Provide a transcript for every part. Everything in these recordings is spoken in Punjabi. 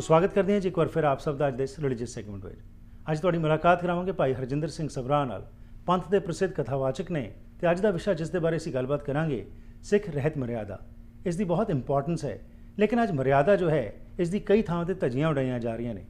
ਸੋ ਸਵਾਗਤ ਕਰਦੇ ਹਾਂ ਜੀ ਇੱਕ ਵਾਰ ਫਿਰ ਆਪ ਸਭ ਦਾ ਅੱਜ ਦੇ ਇਸ ਰਿਲੀਜੀਅਸ ਸੈਗਮੈਂਟ ਵਿੱਚ। ਅੱਜ ਤੁਹਾਡੀ ਮੁਲਾਕਾਤ ਕਰਾਵਾਂਗੇ ਭਾਈ ਹਰਜਿੰਦਰ ਸਿੰਘ ਸਭਰਾ ਨਾਲ। ਪੰਥ ਦੇ ਪ੍ਰਸਿੱਧ ਕਥਾਵਾਚਕ ਨੇ ਤੇ ਅੱਜ ਦਾ ਵਿਸ਼ਾ ਜਿਸ ਦੇ ਬਾਰੇ ਅਸੀਂ ਗੱਲਬਾਤ ਕਰਾਂਗੇ, ਸਿੱਖ ਰਹਿਤ ਮਰਿਆਦਾ। ਇਸ ਦੀ ਬਹੁਤ ਇੰਪੋਰਟੈਂਸ ਹੈ, ਲੇਕਿਨ ਅੱਜ ਮਰਿਆਦਾ ਜੋ ਹੈ, ਇਸ ਦੀ ਕਈ ਥਾਵਾਂ ਤੇ ਧੱਜੀਆਂ ਉਡਾਈਆਂ ਜਾ ਰਹੀਆਂ ਨੇ।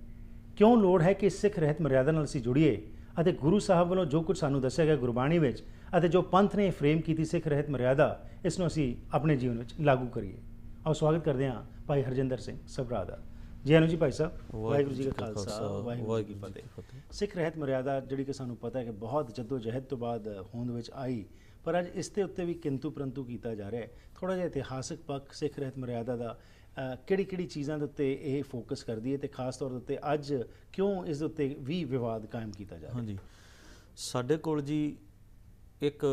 ਕਿਉਂ ਲੋੜ ਹੈ ਕਿ ਸਿੱਖ ਰਹਿਤ ਮਰਿਆਦਾ ਨਾਲ ਅਸੀਂ ਜੁੜੀਏ ਅਤੇ ਗੁਰੂ ਸਾਹਿਬ ਵੱਲੋਂ ਜੋ ਕੁਝ ਸਾਨੂੰ ਦੱਸਿਆ ਗਿਆ ਗੁਰਬਾਣੀ ਵਿੱਚ ਅਤੇ ਜੋ ਪੰਥ ਨੇ ਫਰੇਮ ਕੀਤੀ ਸਿੱਖ ਰਹਿਤ ਮਰਿਆਦਾ, ਇਸ ਨੂੰ ਅਸੀਂ ਆਪਣੇ ਜੀਵਨ ਵਿੱਚ ਲਾਗੂ ਕਰੀਏ। ਆਓ ਸਵਾਗਤ ਕਰਦੇ ਹਾਂ ਭਾਈ ਹਰਜਿੰਦਰ ਸਿੰਘ ਸਭਰਾ ਦਾ। ਜੀ ਆਨੰਦ ਜੀ ਭਾਈ ਸਾਹਿਬ ਵਾਹਿਗੁਰੂ ਜੀ ਕਾ ਖਾਲਸਾ ਵਾਹਿਗੁਰੂ ਜੀ ਕੀ ਫਤਿਹ। ਸਿੱਖ ਰਹਿਤ ਮਰਿਆਦਾ ਜਿਹੜੀ ਕਿ ਸਾਨੂੰ ਪਤਾ ਹੈ ਕਿ ਬਹੁਤ ਜੱਦੋ ਜਹਿਦ ਤੋਂ ਬਾਅਦ ਹੋਂਦ ਵਿੱਚ ਆਈ ਪਰ ਅੱਜ ਇਸ ਦੇ ਉੱਤੇ ਵੀ ਕਿੰਤੂ ਪਰੰਤੂ ਕੀਤਾ ਜਾ ਰਿਹਾ ਹੈ। ਥੋੜਾ ਜਿਹਾ ਇਤਿਹਾਸਕ ਪੱਖ ਸਿੱਖ ਰਹਿਤ ਮਰਿਆਦਾ ਦਾ ਕਿਹੜੀ ਕਿਹੜੀ ਚੀਜ਼ਾਂ ਦੇ ਉੱਤੇ ਇਹ ਫੋਕਸ ਕਰਦੀ ਹੈ ਤੇ ਖਾਸ ਤੌਰ ਦੇ ਉੱਤੇ ਅੱਜ ਕਿਉਂ ਇਸ ਦੇ ਉੱਤੇ ਵੀ ਵਿਵਾਦ ਕਾਇਮ ਕੀਤਾ ਜਾ ਰਿਹਾ ਹੈ? ਹਾਂਜੀ। ਸਾਡੇ ਕੋਲ ਜੀ ਇੱਕ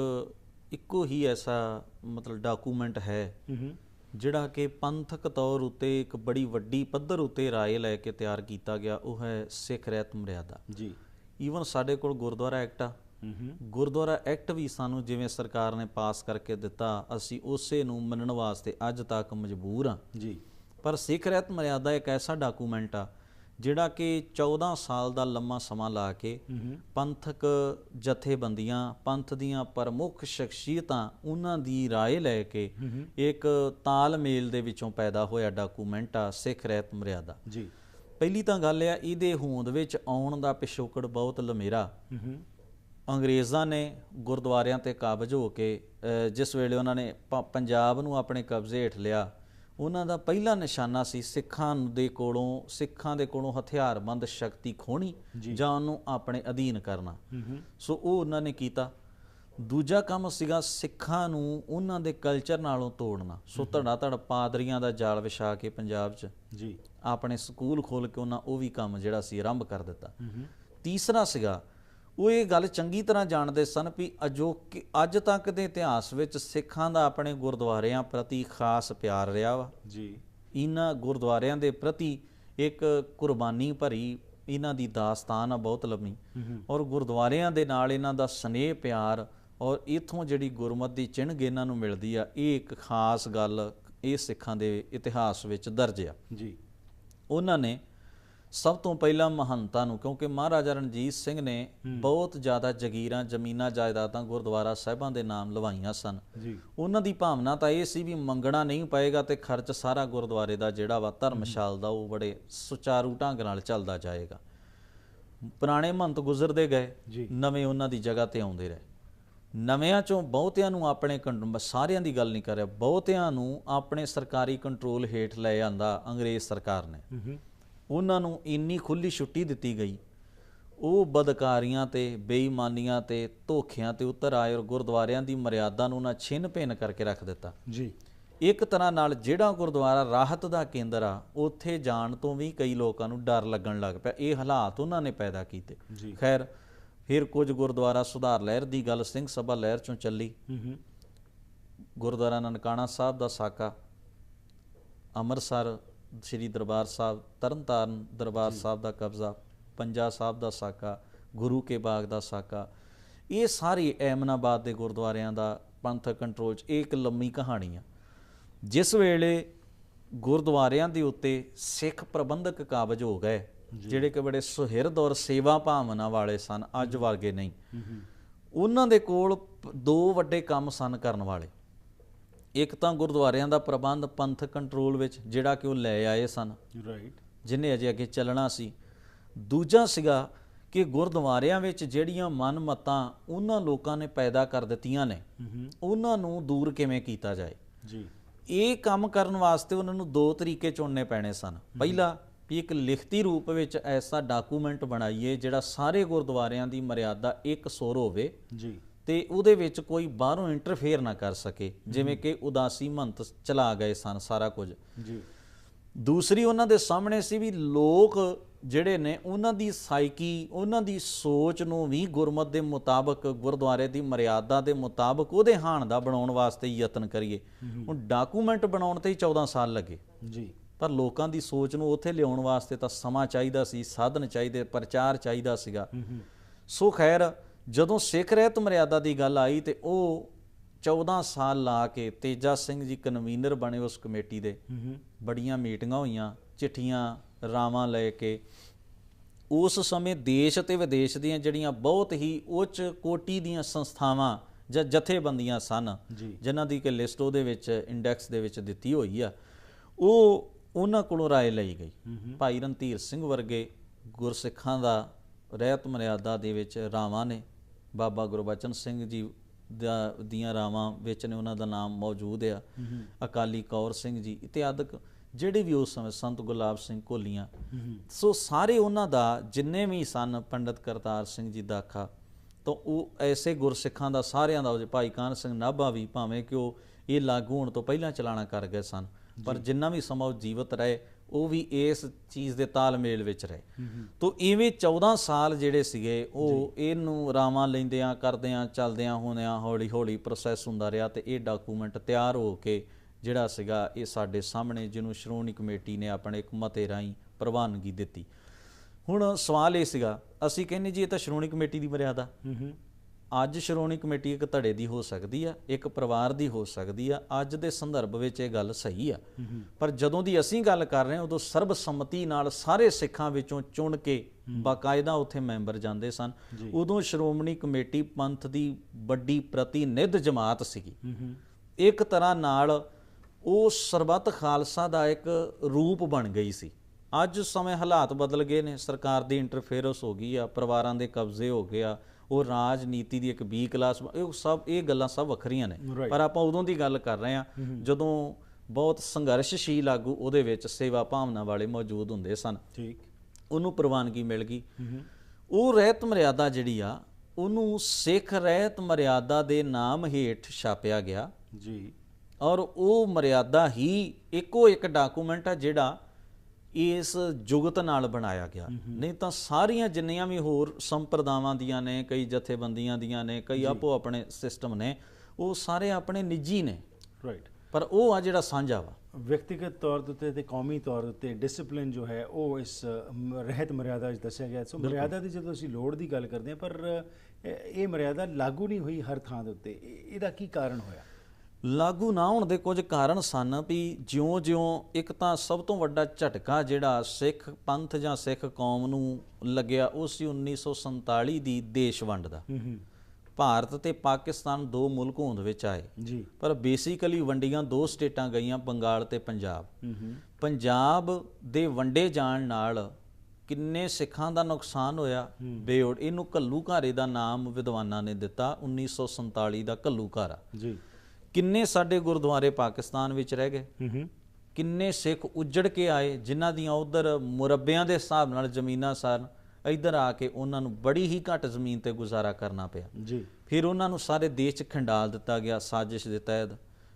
ਇੱਕੋ ਹੀ ਐਸਾ ਮਤਲਬ ਡਾਕੂਮੈਂਟ ਹੂੰ ਜਿਹੜਾ ਕਿ ਪੰਥਕ ਤੌਰ ਉਤੇ ਇੱਕ ਬੜੀ ਵੱਡੀ ਪੱਧਰ ਉਤੇ ਰਾਏ ਲੈ ਕੇ ਤਿਆਰ ਕੀਤਾ ਗਿਆ ਉਹ ਹੈ ਸਿੱਖ ਰਹਿਤ ਮਰਿਆਦਾ। ਜੀ। ਈਵਨ ਸਾਡੇ ਕੋਲ ਗੁਰਦੁਆਰਾ ਐਕਟ ਆ। ਗੁਰਦੁਆਰਾ ਐਕਟ ਵੀ ਸਾਨੂੰ ਜਿਵੇਂ ਸਰਕਾਰ ਨੇ ਪਾਸ ਕਰਕੇ ਦਿੱਤਾ ਅਸੀਂ ਉਸੇ ਨੂੰ ਮੰਨਣ ਵਾਸਤੇ ਅੱਜ ਤੱਕ ਮਜਬੂਰ ਆ। ਜੀ। ਪਰ ਸਿੱਖ ਰਹਿਤ ਮਰਿਆਦਾ ਇੱਕ ਐਸਾ ਡਾਕੂਮੈਂਟ ਆ ਜਿਹੜਾ ਕਿ 14 ਸਾਲ ਦਾ ਲੰਮਾ ਸਮਾਂ ਲਾ ਕੇ ਹੂੰ ਹੂੰ ਪੰਥਕ ਜਥੇਬੰਦੀਆਂ ਪੰਥ ਦੀਆਂ ਪ੍ਰਮੁੱਖ ਸ਼ਖਸੀਅਤਾਂ ਉਹਨਾਂ ਦੀ رائے ਲੈ ਕੇ ਹੂੰ ਹੂੰ ਇੱਕ ਤਾਲਮੇਲ ਦੇ ਵਿੱਚੋਂ ਪੈਦਾ ਹੋਇਆ ਡਾਕੂਮੈਂਟ ਆ ਸਿੱਖ ਰਹਿਤ ਮਰਿਆਦਾ ਜੀ ਪਹਿਲੀ ਤਾਂ ਗੱਲ ਆ ਇਹਦੇ ਹੋਂਦ ਵਿੱਚ ਆਉਣ ਦਾ ਪਿਛੋਕੜ ਬਹੁਤ ਲੰਮੇਰਾ ਹੂੰ ਹੂੰ ਅੰਗਰੇਜ਼ਾਂ ਨੇ ਗੁਰਦੁਆਰਿਆਂ ਤੇ ਕਾਬਜ ਹੋ ਕੇ ਅ, ਜਿਸ ਵੇਲੇ ਉਹਨਾਂ ਨੇ ਪ- ਪੰਜਾਬ ਨੂੰ ਆਪਣੇ ਕਬਜ਼ੇ ਹੇਠ ਲਿਆ ਉਹਨਾਂ ਦਾ ਪਹਿਲਾ ਨਿਸ਼ਾਨਾ ਸੀ ਸਿੱਖਾਂ ਦੇ ਕੋਲੋਂ ਸਿੱਖਾਂ ਦੇ ਕੋਲੋਂ ਹਥਿਆਰਬੰਦ ਸ਼ਕਤੀ ਖੋਣੀ ਜਾਂ। ਉਹਨੂੰ ਆਪਣੇ ਅਧੀਨ ਕਰਨਾ। ਸੋ ਉਹ ਉਹਨਾਂ ਨੇ ਕੀਤਾ। ਦੂਜਾ ਕੰਮ ਸੀਗਾ ਸਿੱਖਾਂ ਨੂੰ ਉਹਨਾਂ ਦੇ ਕਲਚਰ ਨਾਲੋਂ ਤੋੜਨਾ। ਸੋ ਧੜਾ ਧੜ ਪਾਦਰੀਆਂ ਦਾ ਜਾਲ ਵਿਛਾ ਕੇ ਪੰਜਾਬ 'ਚ ਜੀ। ਆਪਣੇ ਸਕੂਲ ਖੋਲ ਕੇ ਉਹਨਾਂ ਉਹ ਵੀ ਕੰਮ ਜਿਹੜਾ ਸੀ ਆਰੰਭ ਕਰ ਦਿੱਤਾ। ਤੀਸਰਾ ਸੀਗਾ ਉਹ ਇਹ ਗੱਲ ਚੰਗੀ ਤਰ੍ਹਾਂ ਜਾਣਦੇ ਸਨ ਵੀ ਅਜੋਕੇ ਅੱਜ ਤੱਕ ਦੇ ਇਤਿਹਾਸ ਵਿੱਚ ਸਿੱਖਾਂ ਦਾ ਆਪਣੇ ਗੁਰਦੁਆਰਿਆਂ ਪ੍ਰਤੀ ਖਾਸ ਪਿਆਰ ਰਿਹਾ ਵਾ। ਜੀ। ਇਹਨਾਂ ਗੁਰਦੁਆਰਿਆਂ ਦੇ ਪ੍ਰਤੀ ਇੱਕ ਕੁਰਬਾਨੀ ਭਰੀ ਇਹਨਾਂ ਦੀ ਦਾਸਤਾਨ ਆ ਬਹੁਤ ਲੰਮੀ। ਔਰ ਗੁਰਦੁਆਰਿਆਂ ਦੇ ਨਾਲ ਇਹਨਾਂ ਦਾ ਸਨੇਹ ਪਿਆਰ ਔਰ ਇਥੋਂ ਜਿਹੜੀ ਗੁਰਮਤ ਦੀ ਚਿੰਨ੍ਹ ਇਹਨਾਂ ਨੂੰ ਮਿਲਦੀ ਆ ਇਹ ਇੱਕ ਖਾਸ ਗੱਲ ਇਹ ਸਿੱਖਾਂ ਦੇ ਇਤਿਹਾਸ ਵਿੱਚ ਦਰਜ ਆ। ਜੀ। ਉਹਨਾਂ ਨੇ ਸਭ ਤੋਂ ਪਹਿਲਾਂ ਮਹੰਤਾਂ ਨੂੰ ਕਿਉਂਕਿ ਮਹਾਰਾਜਾ ਰਣਜੀਤ ਸਿੰਘ ਨੇ ਬਹੁਤ ਜ਼ਿਆਦਾ ਜਗੀਰਾਂ ਜ਼ਮੀਨਾਂ ਜਾਇਦਾਦਾਂ ਗੁਰਦੁਆਰਾ ਸਾਹਿਬਾਂ ਦੇ ਨਾਮ ਲਵਾਈਆਂ ਸਨ। ਜੀ। ਉਹਨਾਂ ਦੀ ਭਾਵਨਾ ਤਾਂ ਇਹ ਸੀ ਵੀ ਮੰਗਣਾ ਨਹੀਂ ਪਏਗਾ ਤੇ ਖਰਚ ਸਾਰਾ ਗੁਰਦੁਆਰੇ ਦਾ ਜਿਹੜਾ ਵਾ ਧਰਮਸ਼ਾਲ ਦਾ ਉਹ ਬੜੇ ਸੁਚਾਰੂ ਢੰਗ ਨਾਲ ਚੱਲਦਾ ਜਾਏਗਾ। ਪੁਰਾਣੇ ਮਹੰਤ ਗੁਜ਼ਰਦੇ ਗਏ ਨਵੇਂ ਉਹਨਾਂ ਦੀ ਜਗ੍ਹਾ ਤੇ ਆਉਂਦੇ ਰਹੇ। ਨਵਿਆਂ ਚੋਂ ਬਹੁਤਿਆਂ ਨੂੰ ਆਪਣੇ ਸਾਰਿਆਂ ਦੀ ਗੱਲ ਨਹੀਂ ਕਰ ਰਿਹਾ ਬਹੁਤਿਆਂ ਨੂੰ ਆਪਣੇ ਸਰਕਾਰੀ ਕੰਟਰੋਲ ਹੇਠ ਲੈ ਆਂਦਾ ਅੰਗਰੇਜ਼ ਸਰਕਾਰ ਨੇ। ਉਹਨਾਂ ਨੂੰ ਇੰਨੀ ਖੁੱਲੀ ਛੁੱਟੀ ਦਿੱਤੀ ਗਈ। ਉਹ ਬਦਕਾਰੀਆਂ ਤੇ ਬੇਈਮਾਨੀਆਂ ਤੇ ਧੋਖਿਆਂ ਤੇ ਉਤਰ ਆਏ ਔਰ ਗੁਰਦੁਆਰਿਆਂ ਦੀ ਮਰਿਆਦਾ ਨੂੰ ਨਾ ਛਿੰਨ ਭਿੰਨ ਕਰਕੇ ਰੱਖ ਦਿੱਤਾ। ਜੀ। ਇੱਕ ਤਰ੍ਹਾਂ ਨਾਲ ਜਿਹੜਾ ਗੁਰਦੁਆਰਾ ਰਾਹਤ ਦਾ ਕੇਂਦਰ ਆ ਉੱਥੇ ਜਾਣ ਤੋਂ ਵੀ ਕਈ ਲੋਕਾਂ ਨੂੰ ਡਰ ਲੱਗਣ ਲੱਗ ਪਿਆ। ਇਹ ਹਾਲਾਤ ਉਹਨਾਂ ਨੇ ਪੈਦਾ ਕੀਤੇ। ਖੈਰ ਫਿਰ ਕੁਝ ਗੁਰਦੁਆਰਾ ਸੁਧਾਰ ਲਹਿਰ ਦੀ ਗੱਲ ਸਿੰਘ ਸਭਾ ਲਹਿਰ ਚੋਂ ਚੱਲੀ। ਗੁਰਦੁਆਰਾ ਨਨਕਾਣਾ ਸਾਹਿਬ ਦਾ ਸਾਕਾ ਅੰਮ੍ਰਿਤਸਰ ਸ੍ਰੀ ਦਰਬਾਰ ਸਾਹਿਬ ਤਰਨਤਾਰਨ ਦਰਬਾਰ ਸਾਹਿਬ ਦਾ ਕਬਜ਼ਾ ਪੰਜਾ ਸਾਹਿਬ ਦਾ ਸਾਕਾ ਗੁਰੂ ਕੇ ਬਾਗ ਦਾ ਸਾਕਾ ਇਹ ਸਾਰੇ ਐਮਨਾਬਾਦ ਦੇ ਗੁਰਦੁਆਰਿਆਂ ਦਾ ਪੰਥਕ ਕੰਟਰੋਲ 'ਚ ਇਹ ਇੱਕ ਲੰਮੀ ਕਹਾਣੀ ਆ। ਜਿਸ ਵੇਲੇ ਗੁਰਦੁਆਰਿਆਂ ਦੇ ਉੱਤੇ ਸਿੱਖ ਪ੍ਰਬੰਧਕ ਕਾਬਜ ਹੋ ਗਏ ਜਿਹੜੇ ਕਿ ਬੜੇ ਸੁਹਿਰਦ ਔਰ ਸੇਵਾ ਭਾਵਨਾ ਵਾਲੇ ਸਨ ਅੱਜ ਵਰਗੇ ਨਹੀਂ। ਉਹਨਾਂ ਦੇ ਕੋਲ ਦੋ ਵੱਡੇ ਕੰਮ ਸਨ ਕਰਨ ਵਾਲੇ। ਇੱਕ ਤਾਂ ਗੁਰਦੁਆਰਿਆਂ ਦਾ ਪ੍ਰਬੰਧ ਪੰਥਕ ਕੰਟਰੋਲ ਵਿੱਚ ਜਿਹੜਾ ਕਿ ਉਹ ਲੈ ਆਏ ਸਨ। ਰਾਈਟ ਜਿਨੇ ਅਜੇ ਅੱਗੇ ਚੱਲਣਾ ਸੀ। ਦੂਜਾ ਸੀਗਾ ਕਿ ਗੁਰਦੁਆਰਿਆਂ ਵਿੱਚ ਜਿਹੜੀਆਂ ਮਨਮਤਾਂ ਉਹਨਾਂ ਲੋਕਾਂ ਨੇ ਪੈਦਾ ਕਰ ਦਿੱਤੀਆਂ ਨੇ ਹੂੰ ਉਹਨਾਂ ਨੂੰ ਦੂਰ ਕਿਵੇਂ ਕੀਤਾ ਜਾਏ? ਜੀ। ਇਹ ਕੰਮ ਕਰਨ ਵਾਸਤੇ ਉਹਨਾਂ ਨੂੰ ਦੋ ਤਰੀਕੇ ਚੁਣਨੇ ਪੈਣੇ ਸਨ। ਪਹਿਲਾ ਵੀ ਇੱਕ ਲਿਖਤੀ ਰੂਪ ਵਿੱਚ ਐਸਾ ਡਾਕੂਮੈਂਟ ਬਣਾਈਏ ਜਿਹੜਾ ਸਾਰੇ ਗੁਰਦੁਆਰਿਆਂ ਦੀ ਮਰਿਆਦਾ ਇੱਕ ਸੁਰ ਹੋਵੇ। ਜੀ। ਤੇ ਉਹਦੇ ਵਿੱਚ ਕੋਈ ਬਾਹਰੋਂ ਇੰਟਰਫੇਅਰ ਨਾ ਕਰ ਸਕੇ ਜਿਵੇਂ ਕਿ ਉਦਾਸੀ ਮੰਤ ਚਲਾ ਗਏ ਸਨ ਸਾਰਾ ਕੁਝ। ਜੀ। ਦੂਸਰੀ ਉਹਨਾਂ ਦੇ ਸਾਹਮਣੇ ਸੀ ਵੀ ਲੋਕ ਜਿਹੜੇ ਨੇ ਉਹਨਾਂ ਦੀ ਸਾਈਕੀ ਉਹਨਾਂ ਦੀ ਸੋਚ ਨੂੰ ਵੀ ਗੁਰਮਤ ਦੇ ਮੁਤਾਬਕ ਗੁਰਦੁਆਰੇ ਦੀ ਮਰਿਆਦਾ ਦੇ ਮੁਤਾਬਕ ਉਹਦੇ ਹਾਣ ਦਾ ਬਣਾਉਣ ਵਾਸਤੇ ਯਤਨ ਕਰੀਏ। ਹੁਣ ਡਾਕੂਮੈਂਟ ਬਣਾਉਣ ਤੇ ਹੀ 14 ਸਾਲ ਲੱਗੇ। ਜੀ। ਪਰ ਲੋਕਾਂ ਦੀ ਸੋਚ ਨੂੰ ਉੱਥੇ ਲਿਆਉਣ ਵਾਸਤੇ ਤਾਂ ਸਮਾਂ ਚਾਹੀਦਾ ਸੀ ਸਾਧਨ ਚਾਹੀਦੇ ਪ੍ਰਚਾਰ ਚਾਹੀਦਾ ਸੀਗਾ। ਸੋ ਖੈਰ ਜਦੋਂ ਸਿੱਖ ਰਹਿਤ ਮਰਿਆਦਾ ਦੀ ਗੱਲ ਆਈ ਤੇ ਉਹ 14 ਸਾਲ ਲਾ ਕੇ ਤੇਜਾ ਸਿੰਘ ਜੀ ਕਨਵੀਨਰ ਬਣੇ ਉਸ ਕਮੇਟੀ ਦੇ। ਬੜੀਆਂ ਮੀਟਿੰਗਾਂ ਹੋਈਆਂ ਚਿੱਠੀਆਂ ਰਾਵਾਂ ਲੈ ਕੇ। ਉਸ ਸਮੇਂ ਦੇਸ਼ ਤੇ ਵਿਦੇਸ਼ ਦੀਆਂ ਜਿਹੜੀਆਂ ਬਹੁਤ ਹੀ ਉੱਚ ਕੋਟੀ ਦੀਆਂ ਸੰਸਥਾਵਾਂ ਜਾਂ ਜਥੇਬੰਦੀਆਂ ਸਨ। ਜਿਨ੍ਹਾਂ ਦੀ ਕਿ ਲਿਸਟ ਉਹਦੇ ਵਿੱਚ ਇੰਡੈਕਸ ਦੇ ਵਿੱਚ ਦਿੱਤੀ ਹੋਈ ਆ ਉਹ ਉਹਨਾਂ ਕੋਲੋਂ ਰਾਏ ਲਈ ਗਈ। ਭਾਈ ਰਣਧੀਰ ਸਿੰਘ ਵਰਗੇ ਗੁਰਸਿੱਖਾਂ ਦਾ ਰਹਿਤ ਮਰਿਆਦਾ ਦੇ ਵਿੱਚ ਰਾਵਾਂ ਨੇ ਬਾਬਾ ਗੁਰਬਚਨ ਸਿੰਘ ਜੀ ਦਾ ਦੀਆਂ ਰਾਵਾਂ ਵਿੱਚ ਨੇ ਉਹਨਾਂ ਦਾ ਨਾਮ ਮੌਜੂਦ ਆ। ਅਕਾਲੀ ਕੌਰ ਸਿੰਘ ਜੀ ਇਤਿਆਦਿਕ ਜਿਹੜੇ ਵੀ ਉਸ ਸਮੇਂ ਸੰਤ ਗੁਲਾਬ ਸਿੰਘ ਕੋਲੀਆਂ ਸੋ ਸਾਰੇ ਉਹਨਾਂ ਦਾ ਜਿੰਨੇ ਵੀ ਸਨ ਪੰਡਤ ਕਰਤਾਰ ਸਿੰਘ ਜੀ ਦਾਖਾ ਤਾਂ ਉਹ ਐਸੇ ਗੁਰਸਿੱਖਾਂ ਦਾ ਸਾਰਿਆਂ ਦਾ ਭਾਈ ਕਾਨ ਸਿੰਘ ਨਾਭਾ ਵੀ ਭਾਵੇਂ ਕਿ ਉਹ ਇਹ ਲਾਗੂ ਹੋਣ ਤੋਂ ਪਹਿਲਾਂ ਚਲਾਣਾ ਕਰ ਗਏ ਸਨ ਪਰ ਜਿੰਨਾ ਵੀ ਸਮਾਂ ਉਹ ਜੀਵਤ ਰਹੇ ਉਹ ਵੀ ਇਸ ਚੀਜ਼ ਦੇ ਤਾਲਮੇਲ ਵਿੱਚ ਰਹੇ। ਤੋਂ ਇਵੇਂ 14 ਸਾਲ ਜਿਹੜੇ ਸੀਗੇ ਉਹ ਇਹਨੂੰ ਰਾਵਾਂ ਲੈਂਦਿਆਂ ਕਰਦਿਆਂ ਚੱਲਦਿਆਂ ਹੋਣਿਆਂ ਹੌਲੀ ਹੌਲੀ ਪ੍ਰੋਸੈਸ ਹੁੰਦਾ ਰਿਹਾ ਤੇ ਇਹ ਡਾਕੂਮੈਂਟ ਤਿਆਰ ਹੋ ਕੇ ਜਿਹੜਾ ਸੀਗਾ ਇਹ ਸਾਡੇ ਸਾਹਮਣੇ ਜਿਹਨੂੰ ਸ਼੍ਰੋਮਣੀ ਕਮੇਟੀ ਨੇ ਆਪਣੇ ਇੱਕ ਮਤੇ ਰਾਹੀਂ ਪ੍ਰਵਾਨਗੀ ਦਿੱਤੀ। ਹੁਣ ਸਵਾਲ ਇਹ ਸੀਗਾ ਅਸੀਂ ਕਹਿੰਦੇ ਜੀ ਇਹ ਤਾਂ ਸ਼੍ਰੋਮਣੀ ਕਮੇਟੀ ਦੀ ਮਰਿਆਦਾ। ਹੂੰ ਹੂੰ। ਅੱਜ ਸ਼੍ਰੋਮਣੀ ਕਮੇਟੀ ਇੱਕ ਧੜੇ ਦੀ ਹੋ ਸਕਦੀ ਆ ਇੱਕ ਪਰਿਵਾਰ ਦੀ ਹੋ ਸਕਦੀ ਆ ਅੱਜ ਦੇ ਸੰਦਰਭ ਵਿੱਚ ਇਹ ਗੱਲ ਸਹੀ ਆ। ਪਰ ਜਦੋਂ ਦੀ ਅਸੀਂ ਗੱਲ ਕਰ ਰਹੇ ਹਾਂ ਉਦੋਂ ਸਰਬਸੰਮਤੀ ਨਾਲ ਸਾਰੇ ਸਿੱਖਾਂ ਵਿੱਚੋਂ ਚੁਣ ਕੇ ਬਾਕਾਇਦਾ ਉੱਥੇ ਮੈਂਬਰ ਜਾਂਦੇ ਸਨ। ਉਦੋਂ ਸ਼੍ਰੋਮਣੀ ਕਮੇਟੀ ਪੰਥ ਦੀ ਵੱਡੀ ਪ੍ਰਤੀਨਿਧ ਜਮਾਤ ਸੀਗੀ। ਇੱਕ ਤਰ੍ਹਾਂ ਨਾਲ ਉਹ ਸਰਬੱਤ ਖਾਲਸਾ ਦਾ ਇੱਕ ਰੂਪ ਬਣ ਗਈ ਸੀ। ਅੱਜ ਸਮੇਂ ਹਾਲਾਤ ਬਦਲ ਗਏ ਨੇ ਸਰਕਾਰ ਦੀ ਇੰਟਰਫੇਰੈਂਸ ਹੋ ਗਈ ਆ ਪਰਿਵਾਰਾਂ ਦੇ ਕਬਜ਼ੇ ਹੋ ਗਏ ਆ ਉਹ ਰਾਜਨੀਤੀ ਦੀ ਇੱਕ ਬੀ ਕਲਾਸ ਇਹ ਸਭ ਇਹ ਗੱਲਾਂ ਸਭ ਵੱਖਰੀਆਂ ਨੇ. ਪਰ ਆਪਾਂ ਉਦੋਂ ਦੀ ਗੱਲ ਕਰ ਰਹੇ ਆ ਜਦੋਂ ਬਹੁਤ ਸੰਘਰਸ਼ਸ਼ੀਲ ਆਗੂ ਉਹਦੇ ਵਿੱਚ ਸੇਵਾ ਭਾਵਨਾ ਵਾਲੇ ਮੌਜੂਦ ਹੁੰਦੇ ਸਨ। ਠੀਕ। ਉਹਨੂੰ ਪ੍ਰਵਾਨਗੀ ਮਿਲ ਗਈ। ਉਹ ਰਹਿਤ ਮਰਿਆਦਾ ਜਿਹੜੀ ਆ ਉਹਨੂੰ ਸਿੱਖ ਰਹਿਤ ਮਰਿਆਦਾ ਦੇ ਨਾਮ ਹੇਠ ਛਾਪਿਆ ਗਿਆ। ਜੀ। ਔਰ ਉਹ ਮਰਿਆਦਾ ਹੀ ਇੱਕੋ ਇੱਕ ਡਾਕੂਮੈਂਟ ਆ ਜਿਹੜਾ ਇਸ ਜੁਗਤ ਨਾਲ ਬਣਾਇਆ ਗਿਆ। ਨਹੀਂ ਤਾਂ ਸਾਰੀਆਂ ਜਿੰਨੀਆਂ ਵੀ ਹੋਰ ਸੰਪਰਦਾਵਾਂ ਦੀਆਂ ਨੇ ਕਈ ਜਥੇਬੰਦੀਆਂ ਦੀਆਂ ਨੇ ਕਈ ਆਪੋ ਆਪਣੇ ਸਿਸਟਮ ਨੇ ਉਹ ਸਾਰੇ ਆਪਣੇ ਨਿੱਜੀ ਨੇ। ਰਾਈਟ ਪਰ ਉਹ ਆ ਜਿਹੜਾ ਸਾਂਝਾ ਵਾ। ਵਿਅਕਤੀਗਤ ਤੌਰ ਉੱਤੇ ਤੇ ਕੌਮੀ ਤੌਰ ਉੱਤੇ ਡਿਸਪਲਿਨ ਜੋ ਹੈ ਉਹ ਇਸ ਰਹਿਤ ਮਰਿਆਦਾ ਵਿੱਚ ਦੱਸਿਆ ਗਿਆ। ਸੋ ਮਰਿਆਦਾ ਦੀ ਜਦੋਂ ਅਸੀਂ ਲੋੜ ਦੀ ਗੱਲ ਕਰਦੇ ਹਾਂ ਪਰ ਇਹ ਮਰਿਆਦਾ ਲਾਗੂ ਨਹੀਂ ਹੋਈ ਹਰ ਥਾਂ ਦੇ ਉੱਤੇ। ਇਹ- ਇਹਦਾ ਕੀ ਕਾਰਨ ਹੋਇਆ? ਲਾਗੂ ਨਾ ਹੋਣ ਦੇ ਕੁਝ ਕਾਰਨ ਸਨ ਵੀ ਜਿਉਂ-ਜਿਉਂ ਇੱਕ ਤਾਂ ਸਭ ਤੋਂ ਵੱਡਾ ਝਟਕਾ ਜਿਹੜਾ ਸਿੱਖ ਪੰਥ ਜਾਂ ਸਿੱਖ ਕੌਮ ਨੂੰ ਲੱਗਿਆ ਉਹ ਸੀ 1947 ਦੀ ਦੇਸ਼ ਵੰਡ ਦਾ। ਭਾਰਤ ਤੇ ਪਾਕਿਸਤਾਨ ਦੋ ਮੁਲਕ ਹੋਂਦ ਵਿੱਚ ਆਏ। ਜੀ। ਪਰ ਬੇਸਿਕਲੀ ਵੰਡੀਆਂ ਦੋ ਸਟੇਟਾਂ ਗਈਆਂ ਬੰਗਾਲ ਤੇ ਪੰਜਾਬ। ਪੰਜਾਬ ਦੇ ਵੰਡੇ ਜਾਣ ਨਾਲ ਕਿੰਨੇ ਸਿੱਖਾਂ ਦਾ ਨੁਕਸਾਨ ਹੋਇਆ? ਬੇਓੜ ਇਹਨੂੰ ਕੱਲੂ ਘਾਰੇ ਦਾ ਨਾਮ ਵਿਦਵਾਨਾਂ ਨੇ ਦਿੱਤਾ 1947 ਦਾ ਕੱਲੂ ਘਾਰਾ ਜੀ। ਕਿੰਨੇ ਸਾਡੇ ਗੁਰਦੁਆਰੇ ਪਾਕਿਸਤਾਨ ਵਿੱਚ ਰਹਿ ਗਏ? ਹੂੰ ਹੂੰ। ਕਿੰਨੇ ਸਿੱਖ ਉੱਜੜ ਕੇ ਆਏ ਜਿਨ੍ਹਾਂ ਦੀਆਂ ਉਧਰ ਮੁਰੱਬਿਆਂ ਦੇ ਹਿਸਾਬ ਨਾਲ ਜ਼ਮੀਨਾਂ ਸਨ ਇੱਧਰ ਆ ਕੇ ਉਹਨਾਂ ਨੂੰ ਬੜੀ ਹੀ ਘੱਟ ਜ਼ਮੀਨ ਤੇ ਗੁਜ਼ਾਰਾ ਕਰਨਾ ਪਿਆ। ਜੀ। ਫਿਰ ਉਹਨਾਂ ਨੂੰ ਸਾਰੇ ਦੇਸ਼ 'ਚ ਖੰਡਾਲ ਦਿੱਤਾ ਗਿਆ ਸਾਜ਼ਿਸ਼ ਦੇ ਤਹਿਤ।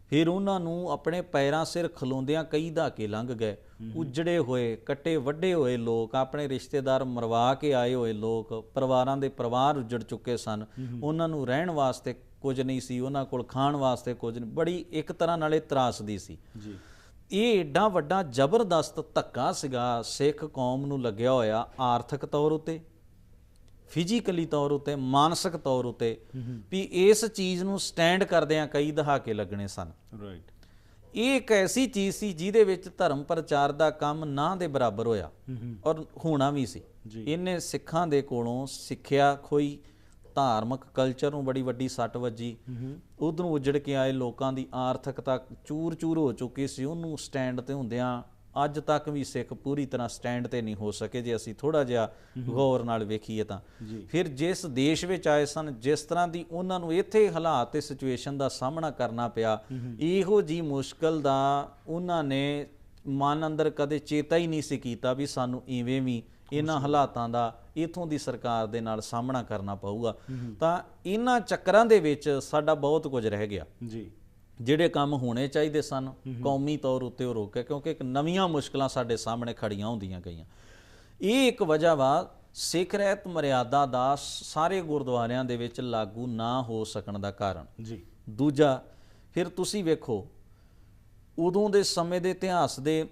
ਫਿਰ ਉਹਨਾਂ ਨੂੰ ਆਪਣੇ ਪੈਰਾਂ ਸਿਰ ਖਲੋਂਦਿਆਂ ਕਈ ਦਹਾਕੇ ਲੰਘ ਗਏ। ਉੱਜੜੇ ਹੋਏ ਕੱਟੇ ਵੱਡੇ ਹੋਏ ਲੋਕ ਆਪਣੇ ਰਿਸ਼ਤੇਦਾਰ ਮਰਵਾ ਕੇ ਆਏ ਹੋਏ ਲੋਕ ਪਰਿਵਾਰਾਂ ਦੇ ਪਰਿਵਾਰ ਉੱਜੜ ਚੁੱਕੇ ਸਨ। ਉਹਨਾਂ ਨੂੰ ਰਹਿਣ ਵਾਸਤੇ ਕੁਝ ਨਹੀਂ ਸੀ ਉਹਨਾਂ ਕੋਲ ਖਾਣ ਵਾਸਤੇ ਕੁਝ ਨਹੀਂ। ਬੜੀ ਇੱਕ ਤਰ੍ਹਾਂ ਨਾਲੇ ਤਰਾਸਦੀ ਸੀ। ਜੀ। ਇਹ ਏਡਾ ਵੱਡਾ ਜ਼ਬਰਦਸਤ ਧੱਕਾ ਸੀਗਾ ਸਿੱਖ ਕੌਮ ਨੂੰ ਲੱਗਿਆ ਹੋਇਆ ਆਰਥਿਕ ਤੌਰ ਉਤੇ ਫਿਜ਼ੀਕਲੀ ਤੌਰ ਉਤੇ ਮਾਨਸਿਕ ਤੌਰ ਉਤੇ ਵੀ ਇਸ ਚੀਜ਼ ਨੂੰ ਸਟੈਂਡ ਕਰਦਿਆਂ ਕਈ ਦਹਾਕੇ ਲੱਗਣੇ ਸਨ। ਰਾਈਟ ਇਹ ਇੱਕ ਐਸੀ ਚੀਜ਼ ਸੀ ਜਿਹਦੇ ਵਿੱਚ ਧਰਮ ਪ੍ਰਚਾਰ ਦਾ ਕੰਮ ਨਾ ਦੇ ਬਰਾਬਰ ਹੋਇਆ ਔਰ ਹੋਣਾ ਵੀ ਸੀ। ਇਹਨੇ ਸਿੱਖਾਂ ਦੇ ਕੋਲੋਂ ਸਿੱਖਿਆ ਖੋਈ ਧਾਰਮਿਕ ਕਲਚਰ ਨੂੰ ਬੜੀ ਵੱਡੀ ਸੱਟ ਵੱਜੀ। ਉਧਰੋਂ ਉਜੜ ਕੇ ਆਏ ਲੋਕਾਂ ਦੀ ਆਰਥਿਕਤਾ ਚੂਰ-ਚੂਰ ਹੋ ਚੁੱਕੀ ਸੀ। ਉਹਨੂੰ ਸਟੈਂਡ ਤੇ ਹੁੰਦਿਆਂ ਅੱਜ ਤੱਕ ਵੀ ਸਿੱਖ ਪੂਰੀ ਤਰ੍ਹਾਂ ਸਟੈਂਡ ਤੇ ਨਹੀਂ ਹੋ ਸਕੇ ਜੇ ਅਸੀਂ ਥੋੜਾ ਜਿਹਾ ਗੌਰ ਨਾਲ ਵੇਖੀਏ ਤਾਂ। ਫਿਰ ਜਿਸ ਦੇਸ਼ ਵਿੱਚ ਆਏ ਸਨ ਜਿਸ ਤਰ੍ਹਾਂ ਦੀ ਉਹਨਾਂ ਨੂੰ ਇੱਥੇ ਹਾਲਾਤ ਤੇ ਸਿਚੁਏਸ਼ਨ ਦਾ ਸਾਹਮਣਾ ਕਰਨਾ ਪਿਆ ਇਹੋ ਜੀ ਮੁਸ਼ਕਲ ਦਾ ਉਹਨਾਂ ਨੇ ਮਨ ਅੰਦਰ ਕਦੇ ਚੇਤਾ ਹੀ ਨਹੀਂ ਸੀ ਕੀਤਾ ਵੀ ਸਾਨੂੰ ਇਵੇਂ ਵੀ ਇਹਨਾਂ ਹਾਲਾਤਾਂ ਦਾ ਇਥੋਂ ਦੀ ਸਰਕਾਰ ਦੇ ਨਾਲ ਸਾਹਮਣਾ ਕਰਨਾ ਪਊਗਾ। ਤਾਂ ਇਹਨਾਂ ਚੱਕਰਾਂ ਦੇ ਵਿੱਚ ਸਾਡਾ ਬਹੁਤ ਕੁਝ ਰਹਿ ਗਿਆ। ਜੀ। ਜਿਹੜੇ ਕੰਮ ਹੋਣੇ ਚਾਹੀਦੇ ਸਨ ਕੌਮੀ ਤੌਰ ਉੱਤੇ ਉਹ ਰੋਕੇ ਕਿਉਂਕਿ ਇੱਕ ਨਵੀਆਂ ਮੁਸ਼ਕਲਾਂ ਸਾਡੇ ਸਾਹਮਣੇ ਖੜੀਆਂ ਹੁੰਦੀਆਂ ਗਈਆਂ। ਇਹ ਇੱਕ ਵਜ੍ਹਾ ਵਾ ਸਿੱਖ ਰਹਿਤ ਮਰਿਆਦਾ ਦਾ ਸਾਰੇ ਗੁਰਦੁਆਰਿਆਂ ਦੇ ਵਿੱਚ ਲਾਗੂ ਨਾ ਹੋ ਸਕਣ ਦਾ ਕਾਰਨ। ਜੀ। ਦੂਜਾ ਫਿਰ ਤੁਸੀਂ ਵੇਖੋ ਉਦੋਂ ਦੇ ਸਮੇਂ ਦੇ ਇਤਿਹਾਸ ਦੇ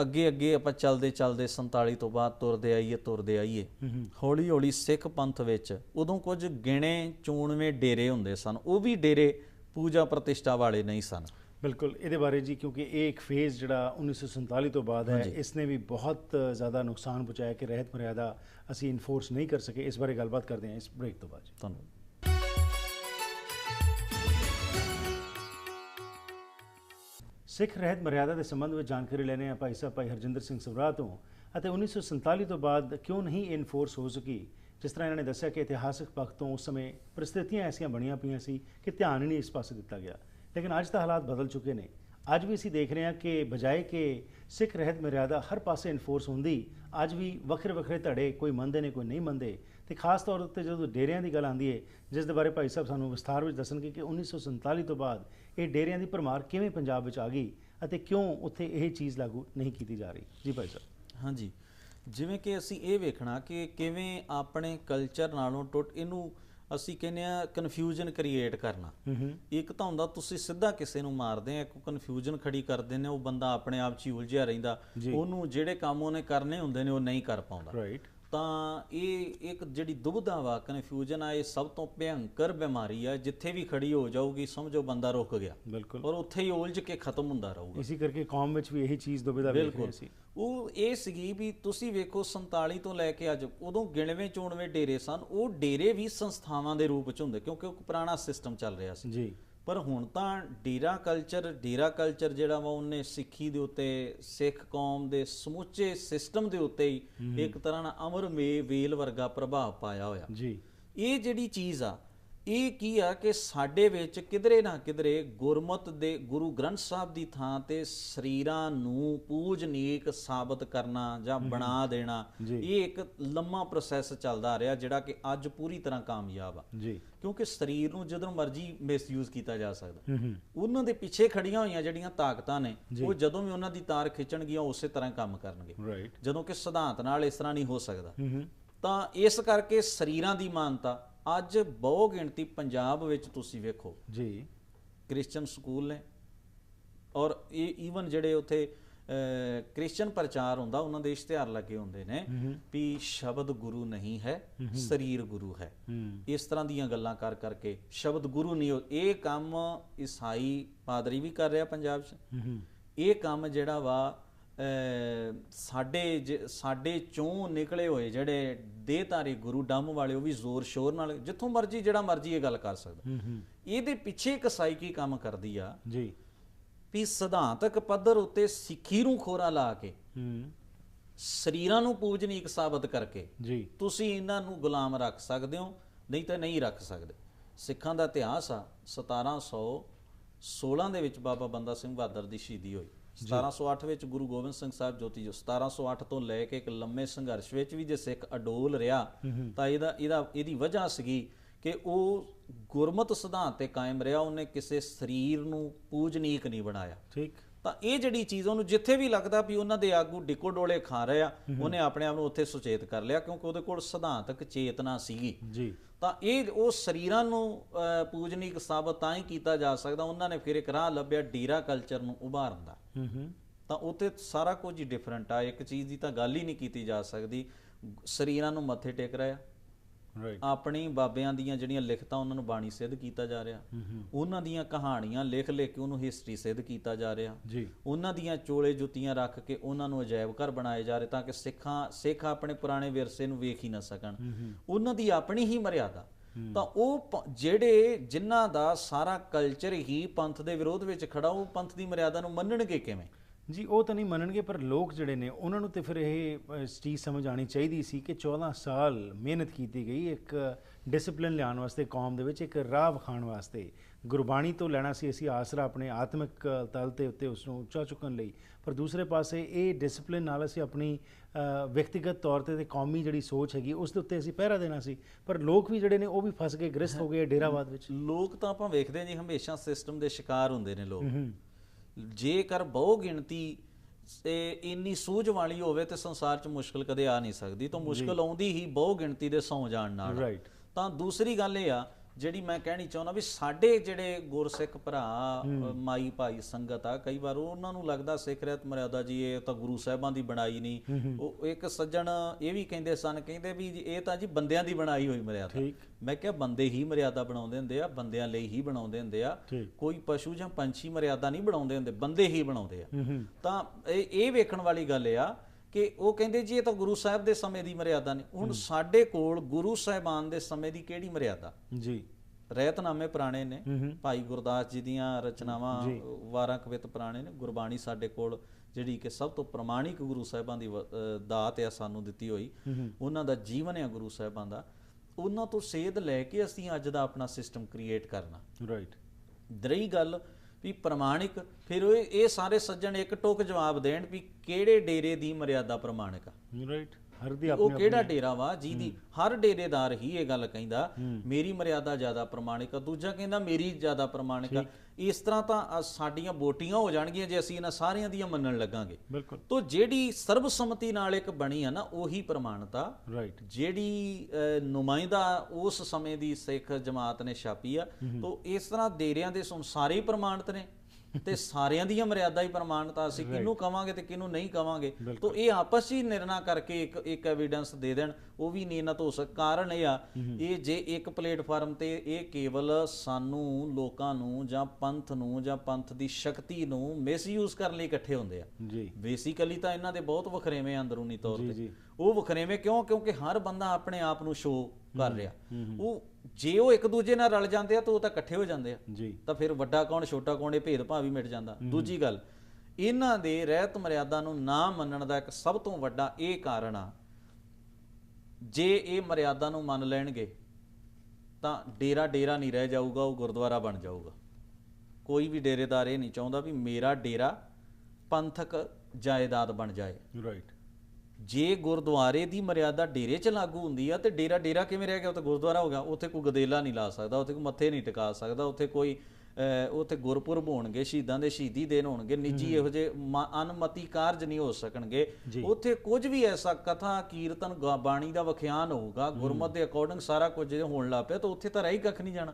ਅੱਗੇ ਅੱਗੇ ਆਪਾਂ ਚੱਲਦੇ ਚੱਲਦੇ 47 ਤੋਂ ਬਾਅਦ ਤੁਰਦੇ ਆਈਏ ਤੁਰਦੇ ਆਈਏ। ਹੌਲੀ ਹੌਲੀ ਸਿੱਖ ਪੰਥ ਵਿੱਚ ਉਦੋਂ ਕੁਝ ਗਿਣੇ ਚੂਣਵੇਂ ਡੇਰੇ ਹੁੰਦੇ ਸਨ। ਉਹ ਵੀ ਡੇਰੇ ਪੂਜਾ ਪ੍ਰਤਿਸ਼ਠਾ ਵਾਲੇ ਨਹੀਂ ਸਨ। ਬਿਲਕੁਲ ਇਹਦੇ ਬਾਰੇ ਜੀ ਕਿਉਂਕਿ ਇਹ ਇੱਕ ਫੇਜ਼ ਜਿਹੜਾ 1947 ਤੋਂ ਬਾਅਦ ਹੈ। ਇਸ ਨੇ ਵੀ ਬਹੁਤ ਜ਼ਿਆਦਾ ਨੁਕਸਾਨ ਪਹੁੰਚਾਇਆ ਕਿ ਰਹਿਤ ਮਰਿਆਦਾ ਅਸੀਂ ਇਨਫੋਰਸ ਨਹੀਂ ਕਰ ਸਕੇ। ਇਸ ਬਾਰੇ ਗੱਲਬਾਤ ਕਰਦੇ ਹਾਂ ਇਸ ਬ੍ਰੇਕ ਤੋਂ ਬਾਅਦ ਜੀ। ਧੰਨਵਾਦ। ਸਿੱਖ ਰਹਿਤ ਮਰਿਆਦਾ ਦੇ ਸੰਬੰਧ ਵਿੱਚ ਜਾਣਕਾਰੀ ਲੈਣੇ ਆ ਭਾਈ ਸਾਹਿਬ, ਭਾਈ ਹਰਜਿੰਦਰ ਸਿੰਘ ਸਵਰਾ ਤੋਂ। ਅਤੇ 1947 ਤੋਂ ਬਾਅਦ ਕਿਉਂ ਨਹੀਂ ਇਨਫੋਰਸ ਹੋ ਸਕੀ? ਜਿਸ ਤਰ੍ਹਾਂ ਇਹਨਾਂ ਨੇ ਦੱਸਿਆ ਕਿ ਇਤਿਹਾਸਕ ਪੱਖ ਤੋਂ ਉਸ ਸਮੇਂ ਪਰਿਸਥਿਤੀਆਂ ਐਸੀਆਂ ਬਣੀਆਂ ਪਈਆਂ ਸੀ ਕਿ ਧਿਆਨ ਹੀ ਨਹੀਂ ਇਸ ਪਾਸੇ ਦਿੱਤਾ ਗਿਆ। ਲੇਕਿਨ ਅੱਜ ਤਾਂ ਹਾਲਾਤ ਬਦਲ ਚੁੱਕੇ ਨੇ। ਅੱਜ ਵੀ ਅਸੀਂ ਦੇਖ ਰਹੇ ਹਾਂ ਕਿ ਬਜਾਏ ਕਿ ਸਿੱਖ ਰਹਿਤ ਮਰਿਆਦਾ ਹਰ ਪਾਸੇ ਇਨਫੋਰਸ ਹੁੰਦੀ, ਅੱਜ ਵੀ ਵੱਖਰੇ ਵੱਖਰੇ ਧੜੇ, ਕੋਈ ਮੰਨਦੇ ਨੇ, ਕੋਈ ਨਹੀਂ ਮੰਨਦੇ। ਤੇ ਖਾਸ ਤੌਰ ਉੱਤੇ ਜਦੋਂ ਡੇਰਿਆਂ ਦੀ ਗੱਲ ਆਉਂਦੀ ਹੈ ਜਿਸ ਦੇ ਬਾਰੇ ਭਾਈ ਸਾਹਿਬ ਸਾਨੂੰ ਵਿਸਥਾਰ ਵਿੱਚ ਦੱਸਣਗੇ ਕਿ 1947 ਤੋਂ ਬਾਅਦ ਇਹ ਡੇਰਿਆਂ ਦੀ ਭਰਮਾਰ ਕਿਵੇਂ ਪੰਜਾਬ ਵਿੱਚ ਆ ਗਈ ਅਤੇ ਕਿਉਂ ਉੱਥੇ ਇਹ ਚੀਜ਼ ਲਾਗੂ ਨਹੀਂ ਕੀਤੀ ਜਾ ਰਹੀ। ਜੀ ਭਾਈ ਸਾਹਿਬ। ਹਾਂਜੀ। ਜਿਵੇਂ ਕਿ ਅਸੀਂ ਇਹ ਵੇਖਣਾ ਕਿ ਕਿਵੇਂ ਆਪਣੇ ਕਲਚਰ ਨਾਲੋਂ ਟੁੱਟ, ਇਹਨੂੰ ਅਸੀਂ ਕਹਿੰਦੇ ਆ ਕਨਫਿਊਜ਼ਨ ਕ੍ਰੀਏਟ ਕਰਨਾ। ਇੱਕ ਤਾਂ ਹੁੰਦਾ ਤੁਸੀਂ ਸਿੱਧਾ ਕਿਸੇ ਨੂੰ ਮਾਰਦੇ ਆ ਇੱਕ ਕਨਫਿਊਜ਼ਨ ਖੜੀ ਕਰਦੇ ਨੇ ਉਹ ਬੰਦਾ ਆਪਣੇ ਆਪ 'ਚ ਹੀ ਉਲਝਿਆ ਰਹਿੰਦਾ। ਉਹਨੂੰ ਜਿਹੜੇ ਕੰਮ ਉਹਨੇ ਕਰਨੇ ਹੁੰਦੇ ਨੇ ਉਹ ਨਹੀਂ ਕਰ ਪਾਉਂਦਾ। ਰਾਈਟ ਤਾਂ ਇਹ ਇੱਕ ਜਿਹੜੀ ਦੁਬਧਾ ਵਾ ਕਨਫਿਊਜ਼ਨ ਆ ਇਹ ਸਭ ਤੋਂ ਭਿਅੰਕਰ ਬਿਮਾਰੀ ਆ ਜਿੱਥੇ ਵੀ ਖੜੀ ਹੋ ਜਾਊਗੀ ਸਮਝੋ ਬੰਦਾ ਰੁਕ ਗਿਆ। ਬਿਲਕੁਲ। ਔਰ ਉੱਥੇ ਹੀ ਉਲਝ ਕੇ ਖਤਮ ਹੁੰਦਾ ਰਹੂਗਾ। ਇਸੇ ਕਰਕੇ ਕੌਮ ਵਿੱਚ ਵੀ ਇਹੀ ਚੀਜ਼ ਦੁਬਿਧਾ ਵੇਖ ਰਹੇ ਸੀ। ਉਹ ਇਹ ਸੀਗੀ ਵੀ ਤੁਸੀਂ ਵੇਖੋ 47 ਤੋਂ ਲੈ ਕੇ ਅੱਜ ਉਦੋਂ ਗਿਣਵੇਂ ਚੋਣਵੇਂ ਡੇਰੇ ਸਨ ਉਹ ਡੇਰੇ ਵੀ ਸੰਸਥਾਵਾਂ ਦੇ ਰੂਪ ਚ ਹੁੰਦੇ ਕਿਉਂਕਿ ਉਹ ਪੁਰਾਣਾ ਸਿਸਟਮ ਚੱਲ ਰਿਹਾ ਸੀ। ਜੀ। ਪਰ ਹੁਣ ਤਾਂ ਡੇਰਾ ਕਲਚਰ ਡੇਰਾ ਕਲਚਰ ਜਿਹੜਾ ਵਾ ਉਹਨੇ ਸਿੱਖੀ ਦੇ ਉੱਤੇ ਸਿੱਖ ਕੌਮ ਦੇ ਸਮੁੱਚੇ ਸਿਸਟਮ ਦੇ ਉੱਤੇ ਹੀ ਇੱਕ ਤਰ੍ਹਾਂ ਨਾਲ ਅਮਰ ਮੇ ਵੇਲ ਵਰਗਾ ਪ੍ਰਭਾਵ ਪਾਇਆ ਹੋਇਆ। ਜੀ। ਇਹ ਜਿਹੜੀ ਚੀਜ਼ ਆ ਇਹ ਕੀ ਆ ਕਿ ਸਾਡੇ ਵਿੱਚ ਕਿਧਰੇ ਨਾ ਕਿਧਰੇ ਗੁਰਮਤ ਦੇ ਗੁਰੂ ਗ੍ਰੰਥ ਸਾਹਿਬ ਦੀ ਥਾਂ ਤੇ ਸਰੀਰਾਂ ਨੂੰ ਪੂਜਨੀਕ ਸਾਬਤ ਕਰਨਾ ਜਾਂ ਬਣਾ ਦੇਣਾ। ਇਹ ਇੱਕ ਲੰਮਾ ਪ੍ਰੋਸੈਸ ਚੱਲਦਾ ਆ ਰਿਹਾ ਜਿਹੜਾ ਕਿ ਅੱਜ ਪੂਰੀ ਤਰ੍ਹਾਂ ਕਾਮਯਾਬ ਆ। ਜੀ। ਕਿਉਂਕਿ ਸਰੀਰ ਨੂੰ ਜਦੋਂ ਮਰਜ਼ੀ ਮਿਸਯੂਜ਼ ਕੀਤਾ ਜਾ ਸਕਦਾ। ਉਹਨਾਂ ਦੇ ਪਿੱਛੇ ਖੜੀਆਂ ਹੋਈਆਂ ਜਿਹੜੀਆਂ ਤਾਕਤਾਂ ਨੇ। ਉਹ ਜਦੋਂ ਵੀ ਉਹਨਾਂ ਦੀ ਤਾਰ ਖਿੱਚਣਗੀਆਂ ਉਸੇ ਤਰ੍ਹਾਂ ਕੰਮ ਕਰਨਗੇ। ਜਦੋਂ ਕਿ ਸਿਧਾਂਤ ਨਾਲ ਇਸ ਤਰ੍ਹਾਂ ਨਹੀਂ ਹੋ ਸਕਦਾ। ਤਾਂ ਇਸ ਕਰਕੇ ਸਰੀਰਾਂ ਦੀ ਮਾਨਤਾ ਅੱਜ ਬਹੁ ਗਿਣਤੀ ਪੰਜਾਬ ਵਿੱਚ ਤੁਸੀਂ ਵੇਖੋ। ਜੀ। ਕ੍ਰਿਸਚੀਅਨ ਸਕੂਲ ਨੇ ਔਰ ਇਹ ਈਵਨ ਜਿਹੜੇ ਉੱਥੇ ਕ੍ਰਿਸਚੀਅਨ ਪ੍ਰਚਾਰ ਹੁੰਦਾ ਉਹਨਾਂ ਦੇ ਇਸ਼ਤਿਹਾਰ ਲੱਗੇ ਹੁੰਦੇ ਨੇ ਵੀ ਸ਼ਬਦ ਗੁਰੂ ਨਹੀਂ ਹੈ ਸਰੀਰ ਗੁਰੂ ਹੈ। ਇਸ ਤਰ੍ਹਾਂ ਦੀਆਂ ਗੱਲਾਂ ਕਰ ਕਰਕੇ ਸ਼ਬਦ ਗੁਰੂ ਨਹੀਂ ਹੋ- ਇਹ ਕੰਮ ਈਸਾਈ ਪਾਦਰੀ ਵੀ ਕਰ ਰਿਹਾ ਪੰਜਾਬ 'ਚ। ਇਹ ਕੰਮ ਜਿਹੜਾ ਵਾ ਸਾਡੇ ਸਾਡੇ ਚੋਂ ਨਿਕਲੇ ਹੋਏ ਜਿਹੜੇ ਦੇਹਧਾਰੀ ਗੁਰੂ ਡੰਮ ਵਾਲੇ ਉਹ ਵੀ ਜ਼ੋਰ ਸ਼ੋਰ ਨਾਲ ਜਿੱਥੋਂ ਮਰਜ਼ੀ ਜਿਹੜਾ ਮਰਜ਼ੀ ਇਹ ਗੱਲ ਕਰ ਸਕਦਾ। ਇਹਦੇ ਪਿੱਛੇ ਇੱਕ ਸਾਈਕੀ ਕੰਮ ਕਰਦੀ ਆ? ਜੀ। ਵੀ ਸਿਧਾਂਤਕ ਪੱਧਰ ਉੱਤੇ ਸਿੱਖੀ ਨੂੰ ਖੋਰਾ ਲਾ ਕੇ ਹੂੰ। ਸਰੀਰਾਂ ਨੂੰ ਪੂਜਨੀਕ ਸਾਬਤ ਕਰਕੇ ਜੀ। ਤੁਸੀਂ ਇਹਨਾਂ ਨੂੰ ਗੁਲਾਮ ਰੱਖ ਸਕਦੇ ਹੋ ਨਹੀਂ ਤਾਂ ਨਹੀਂ ਰੱਖ ਸਕਦੇ। ਸਿੱਖਾਂ ਦਾ ਇਤਿਹਾਸ ਆ 1716 ਦੇ ਵਿੱਚ ਬਾਬਾ ਬੰਦਾ ਸਿੰਘ ਬਹਾਦਰ ਦੀ ਸ਼ਹੀਦੀ ਹੋਈ। 1708 ਵਿੱਚ ਗੁਰੂ ਗੋਬਿੰਦ ਸਿੰਘ ਸਾਹਿਬ ਜੋਤੀ ਜੋ 1708 ਤੋਂ ਲੈ ਕੇ ਇੱਕ ਲੰਮੇ ਸੰਘਰਸ਼ ਵਿੱਚ ਵੀ ਜੇ ਸਿੱਖ ਅਡੋਲ ਰਿਹਾ ਤਾਂ ਇਹਦਾ ਇਹਦਾ ਇਹਦੀ ਵਜ੍ਹਾ ਸੀਗੀ ਕਿ ਉਹ ਗੁਰਮਤ ਸਿਧਾਂਤ ਤੇ ਕਾਇਮ ਰਿਹਾ ਉਹਨੇ ਕਿਸੇ ਸਰੀਰ ਨੂੰ ਪੂਜਨੀਕ ਨਹੀਂ ਬਣਾਇਆ। ਠੀਕ। ਤਾਂ ਇਹ ਜਿਹੜੀ ਚੀਜ਼ ਉਹਨੂੰ ਜਿੱਥੇ ਵੀ ਲੱਗਦਾ ਵੀ ਉਹਨਾਂ ਦੇ ਆਗੂ ਡਿਕੋ ਡੋਲੇ ਖਾ ਰਹੇ ਆ ਉਹਨੇ ਆਪਣੇ ਆਪ ਨੂੰ ਉੱਥੇ ਸੁਚੇਤ ਕਰ ਲਿਆ ਕਿਉਂਕਿ ਉਹਦੇ ਕੋਲ ਸਿਧਾਂਤਕ ਚੇਤਨਾ ਸੀਗੀ। ਜੀ। ਤਾਂ ਇਹ ਉਹ ਸਰੀਰਾਂ ਨੂੰ ਪੂਜਨੀਕ ਸਾਬਤ ਤਾਂ ਹੀ ਕੀਤਾ ਜਾ ਸਕਦਾ ਉਹਨਾਂ ਨੇ ਫਿਰ ਇੱਕ ਰਾਹ ਲੱਭਿਆ ਡੇਰਾ ਕਲਚਰ ਨੂੰ ਉਭਾਰਨ ਦਾ। ਹੂੰ ਹੂੰ ਤਾਂ ਉੱਥੇ ਸਾਰਾ ਕੁਝ ਹੀ ਡਿਫਰੈਂਟ ਆ। ਇੱਕ ਚੀਜ਼ ਦੀ ਤਾਂ ਗੱਲ ਹੀ ਨਹੀਂ ਕੀਤੀ ਜਾ ਸਕਦੀ। ਸਰੀਰਾਂ ਨੂੰ ਮੱਥੇ ਟੇਕ ਰਿਹਾ। ਰਾਈਟ ਆਪਣੀ ਬਾਬਿਆਂ ਦੀਆਂ ਜਿਹੜੀਆਂ ਲਿਖਤਾਂ ਉਹਨਾਂ ਨੂੰ ਬਾਣੀ ਸਿੱਧ ਕੀਤਾ ਜਾ ਰਿਹਾ। ਉਹਨਾਂ ਦੀਆਂ ਕਹਾਣੀਆਂ ਲਿਖ ਲਿਖ ਕੇ ਉਹਨੂੰ ਹਿਸਟਰੀ ਸਿੱਧ ਕੀਤਾ ਜਾ ਰਿਹਾ। ਜੀ। ਉਹਨਾਂ ਦੀਆਂ ਚੋਲੇ ਜੁੱਤੀਆਂ ਰੱਖ ਕੇ ਉਹਨਾਂ ਨੂੰ ਅਜਾਇਬ ਘਰ ਬਣਾਏ ਜਾ ਰਹੇ ਤਾਂ ਕਿ ਸਿੱਖਾਂ ਸਿੱਖ ਆਪਣੇ ਪੁਰਾਣੇ ਵਿਰਸੇ ਨੂੰ ਵੇਖ ਹੀ ਨਾ ਸਕਣ। ਉਹਨਾਂ ਦੀ ਆਪਣੀ ਹੀ ਮਰਿਆਦਾ। ਤਾਂ ਉਹ ਜਿਹੜੇ ਜਿਨ੍ਹਾਂ ਦਾ ਸਾਰਾ ਕਲਚਰ ਹੀ ਪੰਥ ਦੇ ਵਿਰੋਧ ਵਿੱਚ ਖੜਾ ਉਹ ਪੰਥ ਦੀ ਮਰਿਆਦਾ ਨੂੰ ਮੰਨਣਗੇ ਕਿਵੇਂ? ਜੀ ਉਹ ਤਾਂ ਨਹੀਂ ਮੰਨਣਗੇ ਪਰ ਲੋਕ ਜਿਹੜੇ ਨੇ ਉਹਨਾਂ ਨੂੰ ਤੇ ਫਿਰ ਇਹ ਚੀਜ਼ ਸਮਝ ਆਣੀ ਚਾਹੀਦੀ ਸੀ ਕਿ 14 ਸਾਲ ਮਿਹਨਤ ਕੀਤੀ ਗਈ ਇੱਕ ਡਿਸਪਲਿਨ ਲਿਆਉਣ ਵਾਸਤੇ ਕੌਮ ਦੇ ਵਿੱਚ ਇੱਕ ਰਾਹ ਵਿਖਾਉਣ ਵਾਸਤੇ। ਗੁਰਬਾਣੀ ਤੋਂ ਲੈਣਾ ਸੀ ਅਸੀਂ ਆਸਰਾ ਆਪਣੇ ਆਤਮਿਕ ਤਲ ਤੇ ਉੱਤੇ ਉਸ ਨੂੰ ਉੱਚਾ ਚੁੱਕਣ ਲਈ। ਪਰ ਦੂਸਰੇ ਪਾਸੇ ਇਹ ਡਿਸਪਲਿਨ ਨਾਲ ਅਸੀਂ ਆਪਣੀ ਵਿਅਕਤੀਗਤ ਤੌਰ ਤੇ ਤੇ ਕੌਮੀ ਜਿਹੜੀ ਸੋਚ ਹੈਗੀ ਉਸ ਦੇ ਉੱਤੇ ਅਸੀਂ ਪਹਿਰਾ ਦੇਣਾ ਸੀ ਪਰ ਲੋਕ ਵੀ ਜਿਹੜੇ ਨੇ ਉਹ ਵੀ ਫਸ ਗਏ ਗ੍ਰਸਤ ਹੋ ਗਏ ਡੇਰਾਵਾਦ ਵਿੱਚ। ਲੋਕ ਤਾਂ ਆਪਾਂ ਵੇਖਦੇ ਹਾਂ ਜੀ ਹਮੇਸ਼ਾ ਸਿਸਟਮ ਦੇ ਸ਼ਿਕਾਰ ਹੁੰਦੇ ਨੇ ਲੋਕ। ਜੇਕਰ ਬਹੁ ਗਿਣਤੀ ਤੇ ਇੰਨੀ ਸੂਝ ਵਾਲੀ ਹੋਵੇ ਤੇ ਸੰਸਾਰ 'ਚ ਮੁਸ਼ਕਲ ਕਦੇ ਆ ਨਹੀਂ ਸਕਦੀ ਤਾਂ ਮੁਸ਼ਕਲ ਆਉਂਦੀ ਹੀ ਬਹੁ ਗਿਣਤੀ ਦੇ ਸੌ ਜਾਣ ਨਾਲ। ਰਾਈਟ ਤਾਂ ਦੂਸਰੀ ਗੱਲ ਇਹ ਆ ਜਿਹੜੀ ਮੈਂ ਕਹਿਣੀ ਚਾਹੁੰਦਾ ਵੀ ਸਾਡੇ ਜਿਹੜੇ ਗੁਰਸਿੱਖ ਭਰਾ ਮਾਈ ਭਾਈ ਸੰਗਤ ਆ ਕਈ ਵਾਰ ਉਹਨਾਂ ਨੂੰ ਲੱਗਦਾ ਸਿੱਖ ਰਹਿਤ ਮਰਿਆਦਾ ਜੀ ਇਹ ਤਾਂ ਗੁਰੂ ਸਾਹਿਬਾਂ ਦੀ ਬਣਾਈ ਨਹੀਂ। ਉਹ ਇੱਕ ਸੱਜਣ ਇਹ ਵੀ ਕਹਿੰਦੇ ਸਨ ਕਹਿੰਦੇ ਵੀ ਇਹ ਤਾਂ ਜੀ ਬੰਦਿਆਂ ਦੀ ਬਣਾਈ ਹੋਈ ਮਰਿਆਦਾ। ਮੈਂ ਕਿਹਾ ਬੰਦੇ ਹੀ ਮਰਿਆਦਾ ਬਣਾਉਂਦੇ ਹੁੰਦੇ ਆ ਬੰਦਿਆਂ ਲਈ ਹੀ ਬਣਾਉਂਦੇ ਹੁੰਦੇ ਆ। ਕੋਈ ਪਸ਼ੂ ਜਾਂ ਪੰਛੀ ਮਰਿਆਦਾ ਨਹੀਂ ਬਣਾਉਂਦੇ ਹੁੰਦੇ ਬੰਦੇ ਹੀ ਬਣਾਉਂਦੇ ਆ। ਤਾਂ ਇਹ ਇਹ ਵੇਖਣ ਵਾਲੀ ਗੱਲ ਆ ਕਿ ਉਹ ਕਹਿੰਦੇ ਜੀ ਇਹ ਤਾਂ ਗੁਰੂ ਸਾਹਿਬ ਦੇ ਸਮੇਂ ਦੀ ਮਰਿਆਦਾ ਨਹੀਂ ਹੁਣ ਸਾਡੇ ਕੋਲ ਗੁਰੂ ਸਾਹਿਬਾਨ ਦੇ ਸਮੇਂ ਦੀ ਕਿਹੜੀ ਮਰਿਆਦਾ? ਜੀ। ਰਹਿਤਨਾਮੇ ਪੁਰਾਣੇ ਨੇ। ਭਾਈ ਗੁਰਦਾਸ ਜੀ ਦੀਆਂ ਰਚਨਾਵਾਂ ਵਾਰਾਂ ਕਵਿਤ ਪੁਰਾਣੇ ਨੇ। ਗੁਰਬਾਣੀ ਸਾਡੇ ਕੋਲ ਜਿਹੜੀ ਕਿ ਸਭ ਤੋਂ ਪ੍ਰਮਾਣਿਕ ਗੁਰੂ ਸਾਹਿਬਾਂ ਦੀ ਦਾਤ ਆ ਸਾਨੂੰ ਦਿੱਤੀ ਹੋਈ। ਉਹਨਾਂ ਦਾ ਜੀਵਨ ਆ ਗੁਰੂ ਸਾਹਿਬਾਂ ਦਾ। ਉਹਨਾਂ ਤੋਂ ਸੇਧ ਲੈ ਕੇ ਅਸੀਂ ਅੱਜ ਦਾ ਆਪਣਾ ਸਿਸਟਮ ਕ੍ਰੀਏਟ ਕਰਨਾ। ਰਾਈਟ ਦਰਈ ਗੱਲ ਵੀ ਪ੍ਰਮਾਣਿਕ, ਫਿਰ ਉਹ ਇਹ ਸਾਰੇ ਸੱਜਣ ਇੱਕ ਟੋਕ ਜਵਾਬ ਦੇਣ ਵੀ ਕਿਹੜੇ ਡੇਰੇ ਦੀ ਮਰਿਆਦਾ ਪ੍ਰਮਾਣਿਕ ਆ? ਰਾਈਟ ਹਰ ਦੀ ਉਹ ਕਿਹੜਾ ਡੇਰਾ ਵਾ? ਜਿਹਦੀ ਹਰ ਡੇਰੇਦਾਰ ਹੀ ਇਹ ਗੱਲ ਕਹਿੰਦਾ ਮੇਰੀ ਮਰਿਆਦਾ ਜ਼ਿਆਦਾ ਪ੍ਰਮਾਣਿਕ ਆ ਦੂਜਾ ਕਹਿੰਦਾ ਮੇਰੀ ਜ਼ਿਆਦਾ ਪ੍ਰਮਾਣਿਕ ਆ। ਇਸ ਤਰ੍ਹਾਂ ਤਾਂ ਸਾਡੀਆਂ ਵੋਟੀਆਂ ਹੋ ਜਾਣਗੀਆਂ ਜੇ ਅਸੀਂ ਇਹਨਾਂ ਸਾਰਿਆਂ ਦੀਆਂ ਮੰਨਣ ਲੱਗਾਂਗੇ। ਬਿਲਕੁਲ। ਤੋਂ ਜਿਹੜੀ ਸਰਬਸੰਮਤੀ ਨਾਲ ਇੱਕ ਬਣੀ ਆ ਨਾ ਉਹੀ ਪ੍ਰਮਾਣਤਾ। ਰਾਈਟ ਜਿਹੜੀ ਨੁਮਾਇੰਦਾ ਉਸ ਸਮੇਂ ਦੀ ਸਿੱਖ ਜਮਾਤ ਨੇ ਛਾਪੀ ਆ। ਤੋਂ ਇਸ ਤਰ੍ਹਾਂ ਡੇਰਿਆਂ ਦੇ ਸੁਣ ਸਾਰੇ ਹੀ ਪ੍ਰਮਾਣਿਤ ਨੇ। ਤੇ ਸਾਰਿਆਂ ਦੀਆਂ ਮਰਿਆਦਾ ਹੀ ਪ੍ਰਮਾਣਤਾ ਅਸੀਂ ਕਿਹਨੂੰ ਕਵਾਂਗੇ ਤੇ ਕਿਹਨੂੰ ਨਹੀਂ ਕਵਾਂਗੇ। ਤੋਂ ਇਹ ਆਪਸ ਹੀ ਨਿਰਣਾ ਕਰਕੇ ਇੱਕ ਇੱਕ ਐਵੀਡੈਂਸ ਦੇ ਦੇਣ ਉਹ ਵੀ ਨਹੀਂ ਇਹਨਾਂ ਤੋਂ ਸਕ ਕਾਰਨ ਇਹ ਆ। ਇਹ ਜੇ ਇੱਕ ਪਲੇਟਫਾਰਮ ਤੇ ਇਹ ਕੇਵਲ ਸਾਨੂੰ ਲੋਕਾਂ ਨੂੰ ਜਾਂ ਪੰਥ ਨੂੰ ਜਾਂ ਪੰਥ ਦੀ ਸ਼ਕਤੀ ਨੂੰ ਮਿਸਯੂਜ਼ ਕਰਨ ਲਈ ਇਕੱਠੇ ਹੁੰਦੇ ਆ। ਜੀ। ਬੇਸਿਕਲੀ ਤਾਂ ਇਹਨਾਂ ਦੇ ਬਹੁਤ ਵਖਰੇਵੇਂ ਅੰਦਰੂਨੀ ਤੌਰ ਤੇ। ਉਹ ਵਖਰੇਵੇਂ ਕਿਉਂ? ਕਿਉਂਕਿ ਹਰ ਬੰਦਾ ਆਪਣੇ ਆਪ ਨੂੰ ਸ਼ੋਅ ਕਰ ਰਿਹਾ। ਉਹ ਜੇ ਉਹ ਇੱਕ ਦੂਜੇ ਨਾਲ ਰਲ ਜਾਂਦੇ ਆ ਤਾਂ ਉਹ ਤਾਂ ਇਕੱਠੇ ਹੋ ਜਾਂਦੇ ਆ। ਜੀ। ਤਾਂ ਫਿਰ ਵੱਡਾ ਕੌਣ ਛੋਟਾ ਕੌਣ ਇਹ ਭੇਦਭਾਵ ਹੀ ਮਿਟ ਜਾਂਦਾ। ਦੂਜੀ ਗੱਲ ਇਹਨਾਂ ਦੇ ਰਹਿਤ ਮਰਿਆਦਾ ਨੂੰ ਨਾ ਮੰਨਣ ਦਾ ਇੱਕ ਸਭ ਤੋਂ ਵੱਡਾ ਇਹ ਕਾਰਨ ਆ ਜੇ ਇਹ ਮਰਿਆਦਾ ਨੂੰ ਮੰਨ ਲੈਣਗੇ ਤਾਂ ਡੇਰਾ ਡੇਰਾ ਨਹੀਂ ਰਹਿ ਜਾਊਗਾ ਉਹ ਗੁਰਦੁਆਰਾ ਬਣ ਜਾਊਗਾ। ਕੋਈ ਵੀ ਡੇਰੇਦਾਰ ਇਹ ਨਹੀਂ ਚਾਹੁੰਦਾ ਵੀ ਮੇਰਾ ਡੇਰਾ ਪੰਥਕ ਜਾਇਦਾਦ ਬਣ ਜਾਏ। ਰਾਈਟ ਜੇ ਗੁਰਦੁਆਰੇ ਦੀ ਮਰਿਆਦਾ ਡੇਰੇ 'ਚ ਲਾਗੂ ਹੁੰਦੀ ਆ ਤੇ ਡੇਰਾ ਡੇਰਾ ਕਿਵੇਂ ਰਹਿ ਗਿਆ? ਉੱਥੇ ਗੁਰਦੁਆਰਾ ਹੋ ਗਿਆ। ਉੱਥੇ ਕੋਈ ਗਦੇਲਾ ਨਹੀਂ ਲਾ ਸਕਦਾ ਉੱਥੇ ਕੋਈ ਮੱਥੇ ਨਹੀਂ ਟਿਕਾ ਸਕਦਾ ਉੱਥੇ ਕੋਈ ਉੱਥੇ ਗੁਰਪੁਰਬ ਹੋਣਗੇ ਸ਼ਹੀਦਾਂ ਦੇ ਸ਼ਹੀਦੀ ਦਿਨ ਹੋਣਗੇ ਨਿੱਜੀ ਇਹੋ ਜਿਹੇ ਮ- ਅਨਮਤੀ ਕਾਰਜ ਨਹੀਂ ਹੋ ਸਕਣਗੇ। ਉੱਥੇ ਕੁਝ ਵੀ ਐਸਾ ਕਥਾ ਕੀਰਤਨ ਬਾਣੀ ਦਾ ਵਖਿਆਨ ਹੋਊਗਾ ਗੁਰਮਤ ਦੇ ਅਕੋਰਡਿੰਗ ਸਾਰਾ ਕੁਝ ਜੇ ਹੋਣ ਲੱਗ ਪਿਆ ਤਾਂ ਉੱਥੇ ਤਾਂ ਰਹਿ ਕੱਖ ਨਹੀਂ ਜਾਣਾ।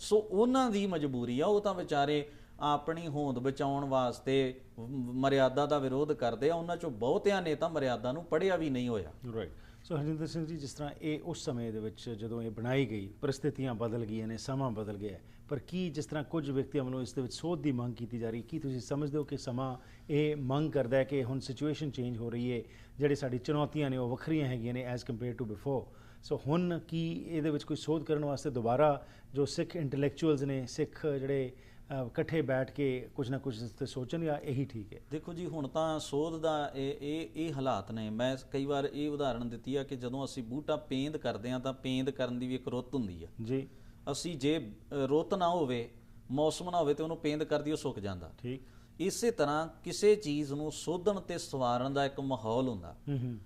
ਸੋ ਉਹਨਾਂ ਦੀ ਮਜਬੂਰੀ ਆ ਉਹ ਤਾਂ ਵਿਚਾਰੇ ਆਪਣੀ ਹੋਂਦ ਬਚਾਉਣ ਵਾਸਤੇ ਮਰਿਆਦਾ ਦਾ ਵਿਰੋਧ ਕਰਦੇ ਆ, ਉਹਨਾਂ ਚੋਂ ਬਹੁਤਿਆਂ ਨੇ ਤਾਂ ਮਰਿਆਦਾ ਨੂੰ ਪੜਿਆ ਵੀ ਨਹੀਂ ਹੋਇਆ। ਰਾਈਟ ਸੋ ਹਰਜਿੰਦਰ ਸਿੰਘ ਜੀ, ਜਿਸ ਤਰ੍ਹਾਂ ਇਹ ਉਸ ਸਮੇਂ ਦੇ ਵਿੱਚ ਜਦੋਂ ਇਹ ਬਣਾਈ ਗਈ, ਪਰਿਸਥਿਤੀਆਂ ਬਦਲ ਗਈਆਂ ਨੇ, ਸਮਾਂ ਬਦਲ ਗਿਆ ਪਰ ਕੀ ਜਿਸ ਤਰ੍ਹਾਂ ਕੁਝ ਵਿਅਕਤੀਆਂ ਵੱਲੋਂ ਇਸ ਦੇ ਵਿੱਚ ਸੋਧ ਦੀ ਮੰਗ ਕੀਤੀ ਜਾ ਰਹੀ, ਕੀ ਤੁਸੀਂ ਸਮਝਦੇ ਹੋ ਕਿ ਸਮਾਂ ਇਹ ਮੰਗ ਕਰਦਾ ਹੈ ਕਿ ਹੁਣ ਸਿਚੁਏਸ਼ਨ ਚੇਂਜ ਹੋ ਰਹੀ ਹੈ, ਜਿਹੜੇ ਸਾਡੀ ਚੁਣੌਤੀਆਂ ਨੇ ਉਹ ਵੱਖਰੀਆਂ ਹੈਗੀਆਂ ਨੇ as compare to before so ਹੁਣ ਕੀ ਇਹਦੇ ਵਿੱਚ ਕੋਈ ਸੋਧ ਕਰਨ ਵਾਸਤੇ ਦੁਬਾਰਾ ਜੋ ਸਿੱਖ ਇੰਟੈਲੈਕਚੁਅਲਸ ਨੇ, ਸਿੱਖ ਜਿਹੜੇ ਇਕੱਠੇ ਬੈਠ ਕੇ ਕੁਝ ਨਾ ਕੁਝ ਇਸ ਤੇ ਸੋਚਣ ਜਾਂ ਇਹੀ ਠੀਕ ਹੈ? ਦੇਖੋ ਜੀ ਹੁਣ ਤਾਂ ਸੋਧ ਦਾ ਇਹ ਇਹ ਇਹ ਹਾਲਾਤ ਨੇ। ਮੈਂ ਕਈ ਵਾਰ ਇਹ ਉਦਾਹਰਣ ਦਿੱਤੀ ਆ ਕਿ ਜਦੋਂ ਅਸੀਂ ਬੂਟਾ ਪੇਂਦ ਕਰਦੇ ਆ ਤਾਂ ਪੇਂਦ ਕਰਨ ਦੀ ਵੀ ਇੱਕ ਰੁੱਤ ਹੁੰਦੀ ਆ। ਜੀ। ਅਸੀਂ ਜੇ ਰੁੱਤ ਨਾ ਹੋਵੇ ਮੌਸਮ ਨਾ ਹੋਵੇ ਤੇ ਉਹਨੂੰ ਪੇਂਦ ਕਰਦੀ ਉਹ ਸੁੱਕ ਜਾਂਦਾ। ਠੀਕ। ਇਸੇ ਤਰ੍ਹਾਂ ਕਿਸੇ ਚੀਜ਼ ਨੂੰ ਸੋਧਣ ਤੇ ਸਵਾਰਨ ਦਾ ਇੱਕ ਮਾਹੌਲ ਹੁੰਦਾ। ਹੂੰ ਹੂੰ।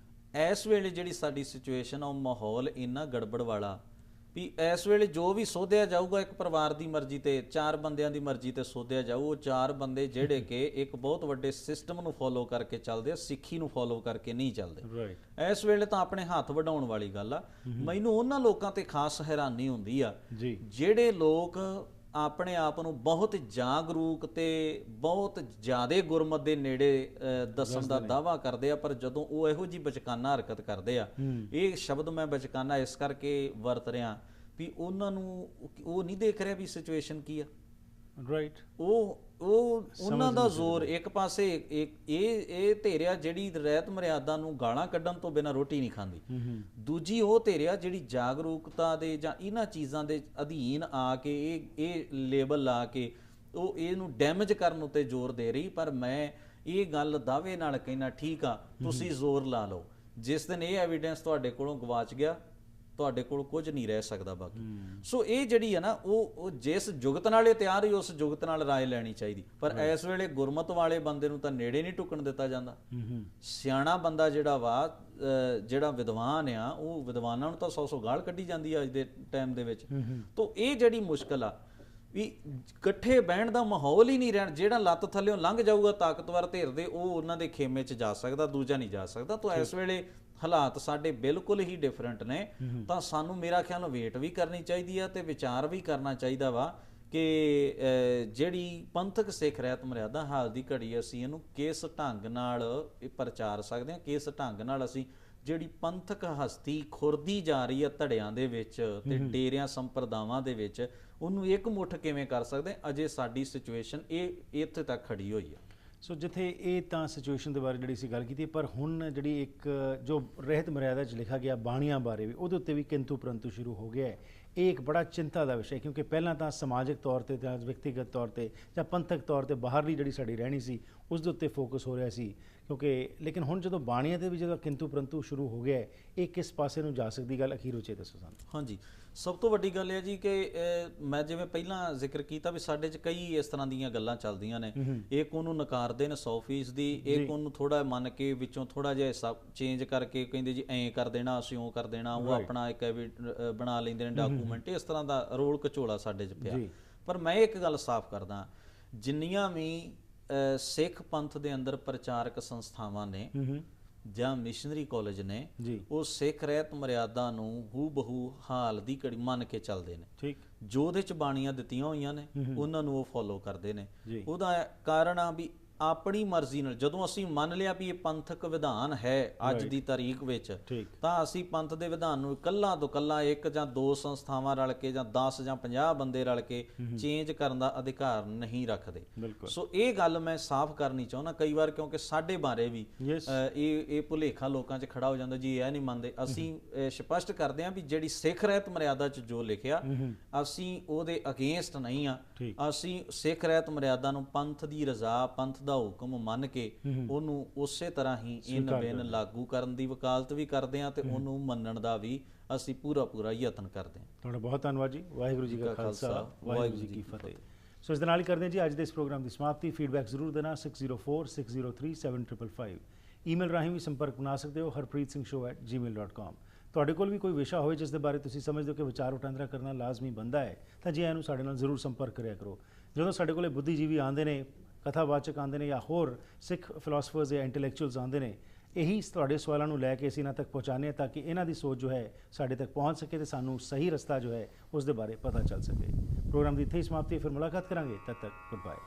ਇਸ ਵੇਲੇ ਜਿਹੜੀ ਸਾਡੀ ਸਿਚੁਏਸ਼ਨ ਆ ਉਹ ਮਾਹੌਲ ਇੰਨਾ ਗੜਬੜ ਵਾਲਾ ਵੀ ਇਸ ਵੇਲੇ ਜੋ ਵੀ ਸੋਧਿਆ ਜਾਊਗਾ ਇੱਕ ਪਰਿਵਾਰ ਦੀ ਮਰਜ਼ੀ ਤੇ ਚਾਰ ਬੰਦਿਆਂ ਦੀ ਮਰਜ਼ੀ ਤੇ ਸੋਧਿਆ ਜਾਊ। ਉਹ ਚਾਰ ਬੰਦੇ ਜਿਹੜੇ ਕਿ ਇੱਕ ਬਹੁਤ ਵੱਡੇ ਸਿਸਟਮ ਨੂੰ ਫੋਲੋ ਕਰਕੇ ਚੱਲਦੇ ਆ ਸਿੱਖੀ ਨੂੰ ਫੋਲੋ ਕਰਕੇ ਨਹੀਂ ਚੱਲਦੇ। ਰਾਈਟ ਇਸ ਵੇਲੇ ਤਾਂ ਆਪਣੇ ਹੱਥ ਵਢਾਉਣ ਵਾਲੀ ਗੱਲ ਆ। ਮੈਨੂੰ ਉਹਨਾਂ ਲੋਕਾਂ ਤੇ ਖਾਸ ਹੈਰਾਨੀ ਹੁੰਦੀ ਆ ਜਿਹੜੇ ਲੋਕ ਆਪਣੇ ਆਪ ਨੂੰ ਬਹੁਤ ਜਾਗਰੂਕ ਤੇ ਬਹੁਤ ਜ਼ਿਆਦੇ ਗੁਰਮਤ ਦੇ ਨੇੜੇ ਦੱਸਣ ਦਾ ਦਾਵਾ ਕਰਦੇ ਆ ਪਰ ਜਦੋਂ ਉਹ ਇਹੋ ਜੀ ਬਚਕਾਨਾ ਹਰਕਤ ਕਰਦੇ ਆ ਇਹ ਸ਼ਬਦ ਮੈਂ ਬਚਕਾਨਾ ਇਸ ਕਰਕੇ ਵਰਤ ਰਿਹਾ ਵੀ ਉਹਨਾਂ ਨੂੰ ਉਹ ਨਹੀਂ ਦੇਖ ਰਿਹਾ ਵੀ ਸਿਚੁਏਸ਼ਨ ਕੀ ਆ। ਰਾਈਟ ਉਹ ਉਹ ਉਹਨਾਂ ਦਾ ਜ਼ੋਰ ਇੱਕ ਪਾਸੇ ਇੱਕ ਇਹ ਇਹ ਧੇਰਿਆ ਜਿਹੜੀ ਰਹਿਤ ਮਰਿਆਦਾ ਨੂੰ ਗਾਲਾਂ ਕੱਢਣ ਤੋਂ ਬਿਨਾਂ ਰੋਟੀ ਨਹੀਂ ਖਾਂਦੀ। ਦੂਜੀ ਉਹ ਧੇਰਿਆ ਜਿਹੜੀ ਜਾਗਰੂਕਤਾ ਦੇ ਜਾਂ ਇਹਨਾਂ ਚੀਜ਼ਾਂ ਦੇ ਅਧੀਨ ਆ ਕੇ ਇਹ ਇਹ ਲੇਬਲ ਲਾ ਕੇ ਉਹ ਇਹਨੂੰ ਡੈਮੇਜ ਕਰਨ ਉੱਤੇ ਜ਼ੋਰ ਦੇ ਰਹੀ ਪਰ ਮੈਂ ਇਹ ਗੱਲ ਦਾਅਵੇ ਨਾਲ ਕਹਿਣਾ ਠੀਕ ਆ ਤੁਸੀਂ ਜ਼ੋਰ ਲਾ ਲਓ। ਜਿਸ ਦਿਨ ਇਹ ਐਵੀਡੈਂਸ ਤੁਹਾਡੇ ਕੋਲੋਂ ਗਵਾਚ ਗਿਆ ਤੁਹਾਡੇ ਕੋਲ ਕੁਝ ਨਹੀਂ ਰਹਿ ਸਕਦਾ ਬਾਕੀ। ਸੋ ਇਹ ਜਿਹੜੀ ਹੈ ਨਾ ਉਹ ਜਿਸ ਜੁਗਤ ਨਾਲ ਇਹ ਤਿਆਰ ਹੀ ਉਸ ਜੁਗਤ ਨਾਲ ਰਾਏ ਲੈਣੀ ਚਾਹੀਦੀ। ਪਰ ਇਸ ਵੇਲੇ ਗੁਰਮਤ ਵਾਲੇ ਬੰਦੇ ਨੂੰ ਤਾਂ ਨੇੜੇ ਨਹੀਂ ਟੁਕਣ ਦਿੱਤਾ ਜਾਂਦਾ। ਸਿਆਣਾ ਬੰਦਾ ਜਿਹੜਾ ਵਾ ਜਿਹੜਾ ਵਿਦਵਾਨ ਆ ਉਹ ਵਿਦਵਾਨਾਂ ਨੂੰ ਤਾਂ ਸੌ ਸੌ ਗਾਲ ਕੱਢੀ ਜਾਂਦੀ ਆ ਅੱਜ ਦੇ ਟਾਈਮ ਦੇ ਵਿੱਚ। ਤੋਂ ਇਹ ਜਿਹੜੀ ਮੁਸ਼ਕਲ ਆ ਵੀ ਇਕੱਠੇ ਬਹਿਣ ਦਾ ਮਾਹੌਲ ਹੀ ਨਹੀਂ ਰਹਿਣ ਜਿਹੜਾ ਲੱਤ ਥੱਲੇੋਂ ਲੰਘ ਜਾਊਗਾ ਤਾਕਤਵਰ ਧਿਰ ਦੇ ਉਹ ਉਹਨਾਂ ਦੇ ਖੇਮੇ 'ਚ ਜਾ ਸਕਦਾ ਦੂਜਾ ਨਹੀਂ ਜਾ ਸਕਦਾ। ਤੋਂ ਇਸ ਵੇਲੇ ਹਾਲਾਤ ਸਾਡੇ ਬਿਲਕੁਲ ਹੀ ਡਿਫਰੈਂਟ ਨੇ ਤਾਂ ਸਾਨੂੰ ਮੇਰਾ ਖਿਆਲ ਵੇਟ ਵੀ ਕਰਨੀ ਚਾਹੀਦੀ ਆ ਤੇ ਵਿਚਾਰ ਵੀ ਕਰਨਾ ਚਾਹੀਦਾ ਵਾ ਕਿ ਜਿਹੜੀ ਪੰਥਕ ਸਿੱਖ ਰਹਿਤ ਮਰਿਆਦਾ ਹਾਲ ਦੀ ਘੜੀ ਅਸੀਂ ਇਹਨੂੰ ਕਿਸ ਢੰਗ ਨਾਲ ਇਹ ਪ੍ਰਚਾਰ ਸਕਦੇ ਹਾਂ ਕਿਸ ਢੰਗ ਨਾਲ ਅਸੀਂ ਜਿਹੜੀ ਪੰਥਕ ਹਸਤੀ ਖੁਰਦੀ ਜਾ ਰਹੀ ਹੈ ਧੜਿਆਂ ਦੇ ਵਿੱਚ ਤੇ ਡੇਰਿਆਂ ਸੰਪਰਦਾਵਾਂ ਦੇ ਵਿੱਚ ਉਹਨੂੰ ਇੱਕ ਮੁੱਠ ਕਿਵੇਂ ਕਰ ਸਕਦੇ? ਅਜੇ ਸਾਡੀ ਸਿਚੁਏਸ਼ਨ ਇਹ ਇੱਥੇ ਤੱਕ ਖੜੀ ਹੋਈ ਆ। ਸੋ ਜਿੱਥੇ ਇਹ ਤਾਂ ਸਿਚੁਏਸ਼ਨ ਦੇ ਬਾਰੇ ਜਿਹੜੀ ਸੀ ਗੱਲ ਕੀਤੀ, ਪਰ ਹੁਣ ਜਿਹੜੀ ਇੱਕ, ਜੋ ਰਹਿਤ ਮਰਿਆਦਾ 'ਚ ਲਿਖਿਆ ਗਿਆ ਬਾਣੀਆਂ ਬਾਰੇ ਵੀ, ਉਹਦੇ ਉੱਤੇ ਵੀ ਕਿੰਤੂ ਪਰੰਤੂ ਸ਼ੁਰੂ ਹੋ ਗਿਆ ਹੈ। ਇਹ ਇੱਕ ਬੜਾ ਚਿੰਤਾ ਦਾ ਵਿਸ਼ਾ ਹੈ, ਕਿਉਂਕਿ ਪਹਿਲਾਂ ਤਾਂ ਸਮਾਜਿਕ ਤੌਰ ਤੇ ਜਾਂ ਵਿਅਕਤੀਗਤ ਤੌਰ ਤੇ ਜਾਂ ਪੰਥਕ ਤੌਰ ਤੇ ਬਾਹਰਲੀ ਜਿਹੜੀ ਸਾਡੀ ਰਹਿਣੀ ਸੀ, ਉਸ ਦੇ ਉੱਤੇ ਫੋਕਸ ਹੋ ਰਿਹਾ ਸੀ। ਕਿਉਂਕਿ ਲੇਕਿਨ ਹੁਣ ਜਦੋਂ ਬਾਣੀਆਂ ਤੇ ਵੀ ਜਦੋਂ ਕਿੰਤੂ ਪਰੰਤੂ ਸ਼ੁਰੂ ਹੋ ਗਿਆ ਇਹ ਕਿਸ ਪਾਸੇ ਨੂੰ ਜਾ ਸਕਦੀ ਗੱਲ, ਅਖੀਰ ਵਿੱਚ ਦੱਸੋ ਸਾਨੂੰ। ਹਾਂਜੀ। ਸਭ ਤੋਂ ਵੱਡੀ ਗੱਲ ਇਹ ਹੈ ਜੀ ਕਿ ਮੈਂ ਜਿਵੇਂ ਪਹਿਲਾਂ ਜ਼ਿਕਰ ਕੀਤਾ ਵੀ ਸਾਡੇ 'ਚ ਕਈ ਇਸ ਤਰ੍ਹਾਂ ਦੀਆਂ ਗੱਲਾਂ ਚੱਲਦੀਆਂ ਨੇ। ਇੱਕ ਉਹਨੂੰ ਨਕਾਰਦੇ ਨੇ 100% ਦੀ ਇੱਕ ਉਹਨੂੰ ਥੋੜਾ ਮੰਨ ਕੇ ਵਿੱਚੋਂ ਥੋੜਾ ਜਿਹਾ ਹਿੱਸਾ ਚੇਂਜ ਕਰਕੇ ਕਹਿੰਦੇ ਜੀ ਐਂ ਕਰ ਦੇਣਾ ਅਸੀਂ ਉਹ ਕਰ ਦੇਣਾ ਉਹ ਆਪਣਾ ਇੱਕ ਬਣਾ ਲੈਂਦੇ ਨੇ ਡਾਕੂਮੈਂਟ ਇਸ ਤਰ੍ਹਾਂ ਦਾ ਰੋਲ ਕਚੋਲਾ ਸਾਡੇ 'ਚ ਪਿਆ। ਪਰ ਮੈਂ ਇੱਕ ਗੱਲ ਸਾਫ਼ ਕਰਦਾ ਜਿੰਨੀਆਂ ਵੀ ਸਿੱਖ ਪੰਥ ਦੇ ਅੰਦਰ ਪ੍ਰਚਾਰਕ ਸੰਸਥਾਵਾਂ ਨੇ ਜਾਂ ਮਿਸ਼ਨਰੀ ਕਾਲਜ ਨੇ ਉਹ ਸਿੱਖ ਰਹਿਤ ਮਰਿਆਦਾ ਨੂੰ ਹੂ ਬਹੂ ਹਾਲ ਦੀ ਘੜੀ ਮੰਨ ਕੇ ਚੱਲਦੇ ਨੇ। ਠੀਕ। ਜੋ ਉਹਦੇ ਚ ਬਾਣੀਆਂ ਦਿੱਤੀਆਂ ਹੋਈਆਂ ਨੇ ਉਹਨਾਂ ਨੂੰ ਉਹ ਫੋਲੋ ਕਰਦੇ ਨੇ। ਉਹਦਾ ਕਾਰਨ ਆ ਵੀ ਆਪਣੀ ਮਰਜ਼ੀ ਨਾਲ ਜਦੋਂ ਅਸੀਂ ਮੰਨ ਲਿਆ ਵੀ ਇਹ ਪੰਥਕ ਵਿਧਾਨ ਹੈ ਅੱਜ ਦੀ ਤਾਰੀਖ ਵਿੱਚ ਤਾਂ ਅਸੀਂ ਪੰਥ ਦੇ ਵਿਧਾਨ ਨੂੰ ਇਕੱਲਾ ਤੋਂ ਇਕੱਲਾ ਇੱਕ ਜਾਂ ਦੋ ਸੰਸਥਾਵਾਂ ਰਲ ਕੇ ਜਾਂ 10 ਜਾਂ 50 ਬੰਦੇ ਰਲ ਕੇ ਚੇਂਜ ਕਰਨ ਦਾ ਅਧਿਕਾਰ ਨਹੀਂ ਰੱਖਦੇ। ਸੋ ਇਹ ਗੱਲ ਮੈਂ ਸਾਫ਼ ਕਰਨੀ ਚਾਹੁੰਦਾ ਕਈ ਵਾਰ ਕਿਉਂਕਿ ਸਾਡੇ ਬਾਰੇ ਵੀ ਇਹ ਇਹ ਭੁਲੇਖਾ ਲੋਕਾਂ 'ਚ ਖੜਾ ਹੋ ਜਾਂਦਾ ਜੀ ਇਹ ਨਹੀਂ ਮੰਨਦੇ। ਅਸੀਂ ਸਪਸ਼ਟ ਕਰਦੇ ਹਾਂ ਵੀ ਜਿਹੜੀ ਸਿੱਖ ਰਹਿਤ ਮਰਿਆਦਾ 'ਚ ਜੋ ਲਿਖਿਆ ਅਸੀਂ ਉਹਦੇ ਅਗੇਂਸਟ ਨਹੀਂ ਆ। ਅਸੀਂ ਸਿੱਖ ਰਹਿਤ ਮਰਿਆਦਾ ਨੂੰ ਪੰਥ ਦੀ ਰਜ਼ਾ ਪੰਥ ਦਾ ਹੁਕਮ ਮੰਨ ਕੇ ਉਹਨੂੰ ਉਸੇ ਤਰ੍ਹਾਂ ਹੀ ਇਨ ਬਿਨ ਲਾਗੂ ਕਰਨ ਦੀ ਵਕਾਲਤ ਵੀ ਕਰਦੇ ਹਾਂ ਤੇ ਉਹਨੂੰ ਮੰਨਣ ਦਾ ਵੀ ਅਸੀਂ ਪੂਰਾ ਪੂਰਾ ਯਤਨ ਕਰਦੇ ਹਾਂ। ਤੁਹਾਡਾ ਬਹੁਤ ਧੰਨਵਾਦ ਜੀ। ਵਾਹਿਗੁਰੂ ਜੀ ਕਾ ਖਾਲਸਾ ਵਾਹਿਗੁਰੂ ਜੀ ਕੀ ਫਤਿਹ। ਸੋ ਇਸ ਦੇ ਨਾਲ ਹੀ ਕਰਦੇ ਹਾਂ ਜੀ ਅੱਜ ਦੇ ਇਸ ਪ੍ਰੋਗਰਾਮ ਦੀ ਸਮਾਪਤੀ। ਫੀਡਬੈਕ ਜ਼ਰੂਰ ਦੇਣਾ 6046037555 ਈਮੇਲ ਰਾਹੀਂ ਵੀ ਸੰਪਰਕ ਬਣਾ ਸਕਦੇ ਹੋ harpreetsingshowat@gmail.com ਤੁਹਾਡੇ ਕੋਲ ਵੀ ਕੋਈ ਵਿਸ਼ਾ ਹੋਵੇ ਜਿਸ ਦੇ ਬਾਰੇ ਤੁਸੀਂ ਸਮਝਦੇ ਹੋ ਕਿ ਵਿਚਾਰ ਵਟਾਂਦਰਾ ਕਰਨਾ ਲਾਜ਼ਮੀ ਬੰਦਾ ਹੈ ਤਾਂ ਜੀ ਇਹਨੂੰ ਸਾਡੇ ਨਾਲ ਜ਼ਰੂਰ ਸੰਪਰਕ ਕਰਿਆ ਕਰੋ। ਜਦੋਂ ਸਾਡੇ ਕੋਲੇ ਬੁੱਧੀਜੀਵੀ ਆਉਂਦੇ ਨੇ ਕਥਾਵਾਚਕ ਆਉਂਦੇ ਨੇ ਜਾਂ ਹੋਰ ਸਿੱਖ ਫਿਲਾਸਫਰਸ ਜਾਂ ਇੰਟੈਲੈਕਚੁਅਲਸ ਆਉਂਦੇ ਨੇ, ਇਹੀ ਤੁਹਾਡੇ ਸਵਾਲਾਂ ਨੂੰ ਲੈ ਕੇ ਅਸੀਂ ਇਹਨਾਂ ਤੱਕ ਪਹੁੰਚਾਉਂਦੇ ਹਾਂ ਤਾਂ ਕਿ ਇਹਨਾਂ ਦੀ ਸੋਚ ਜੋ ਹੈ ਸਾਡੇ ਤੱਕ ਪਹੁੰਚ ਸਕੇ ਤੇ ਸਾਨੂੰ ਸਹੀ ਰਸਤਾ ਜੋ ਹੈ ਉਸ ਦੇ ਬਾਰੇ ਪਤਾ ਚੱਲ ਸਕੇ। ਪ੍ਰੋਗਰਾਮ ਦੀ ਇੱਥੇ ਹੀ ਸਮਾਪਤੀ ਫਿਰ ਮੁਲਾਕਾਤ ਕਰਾਂਗੇ, ਤਦ ਤੱਕ ਗੁੱਡ ਬਾਏ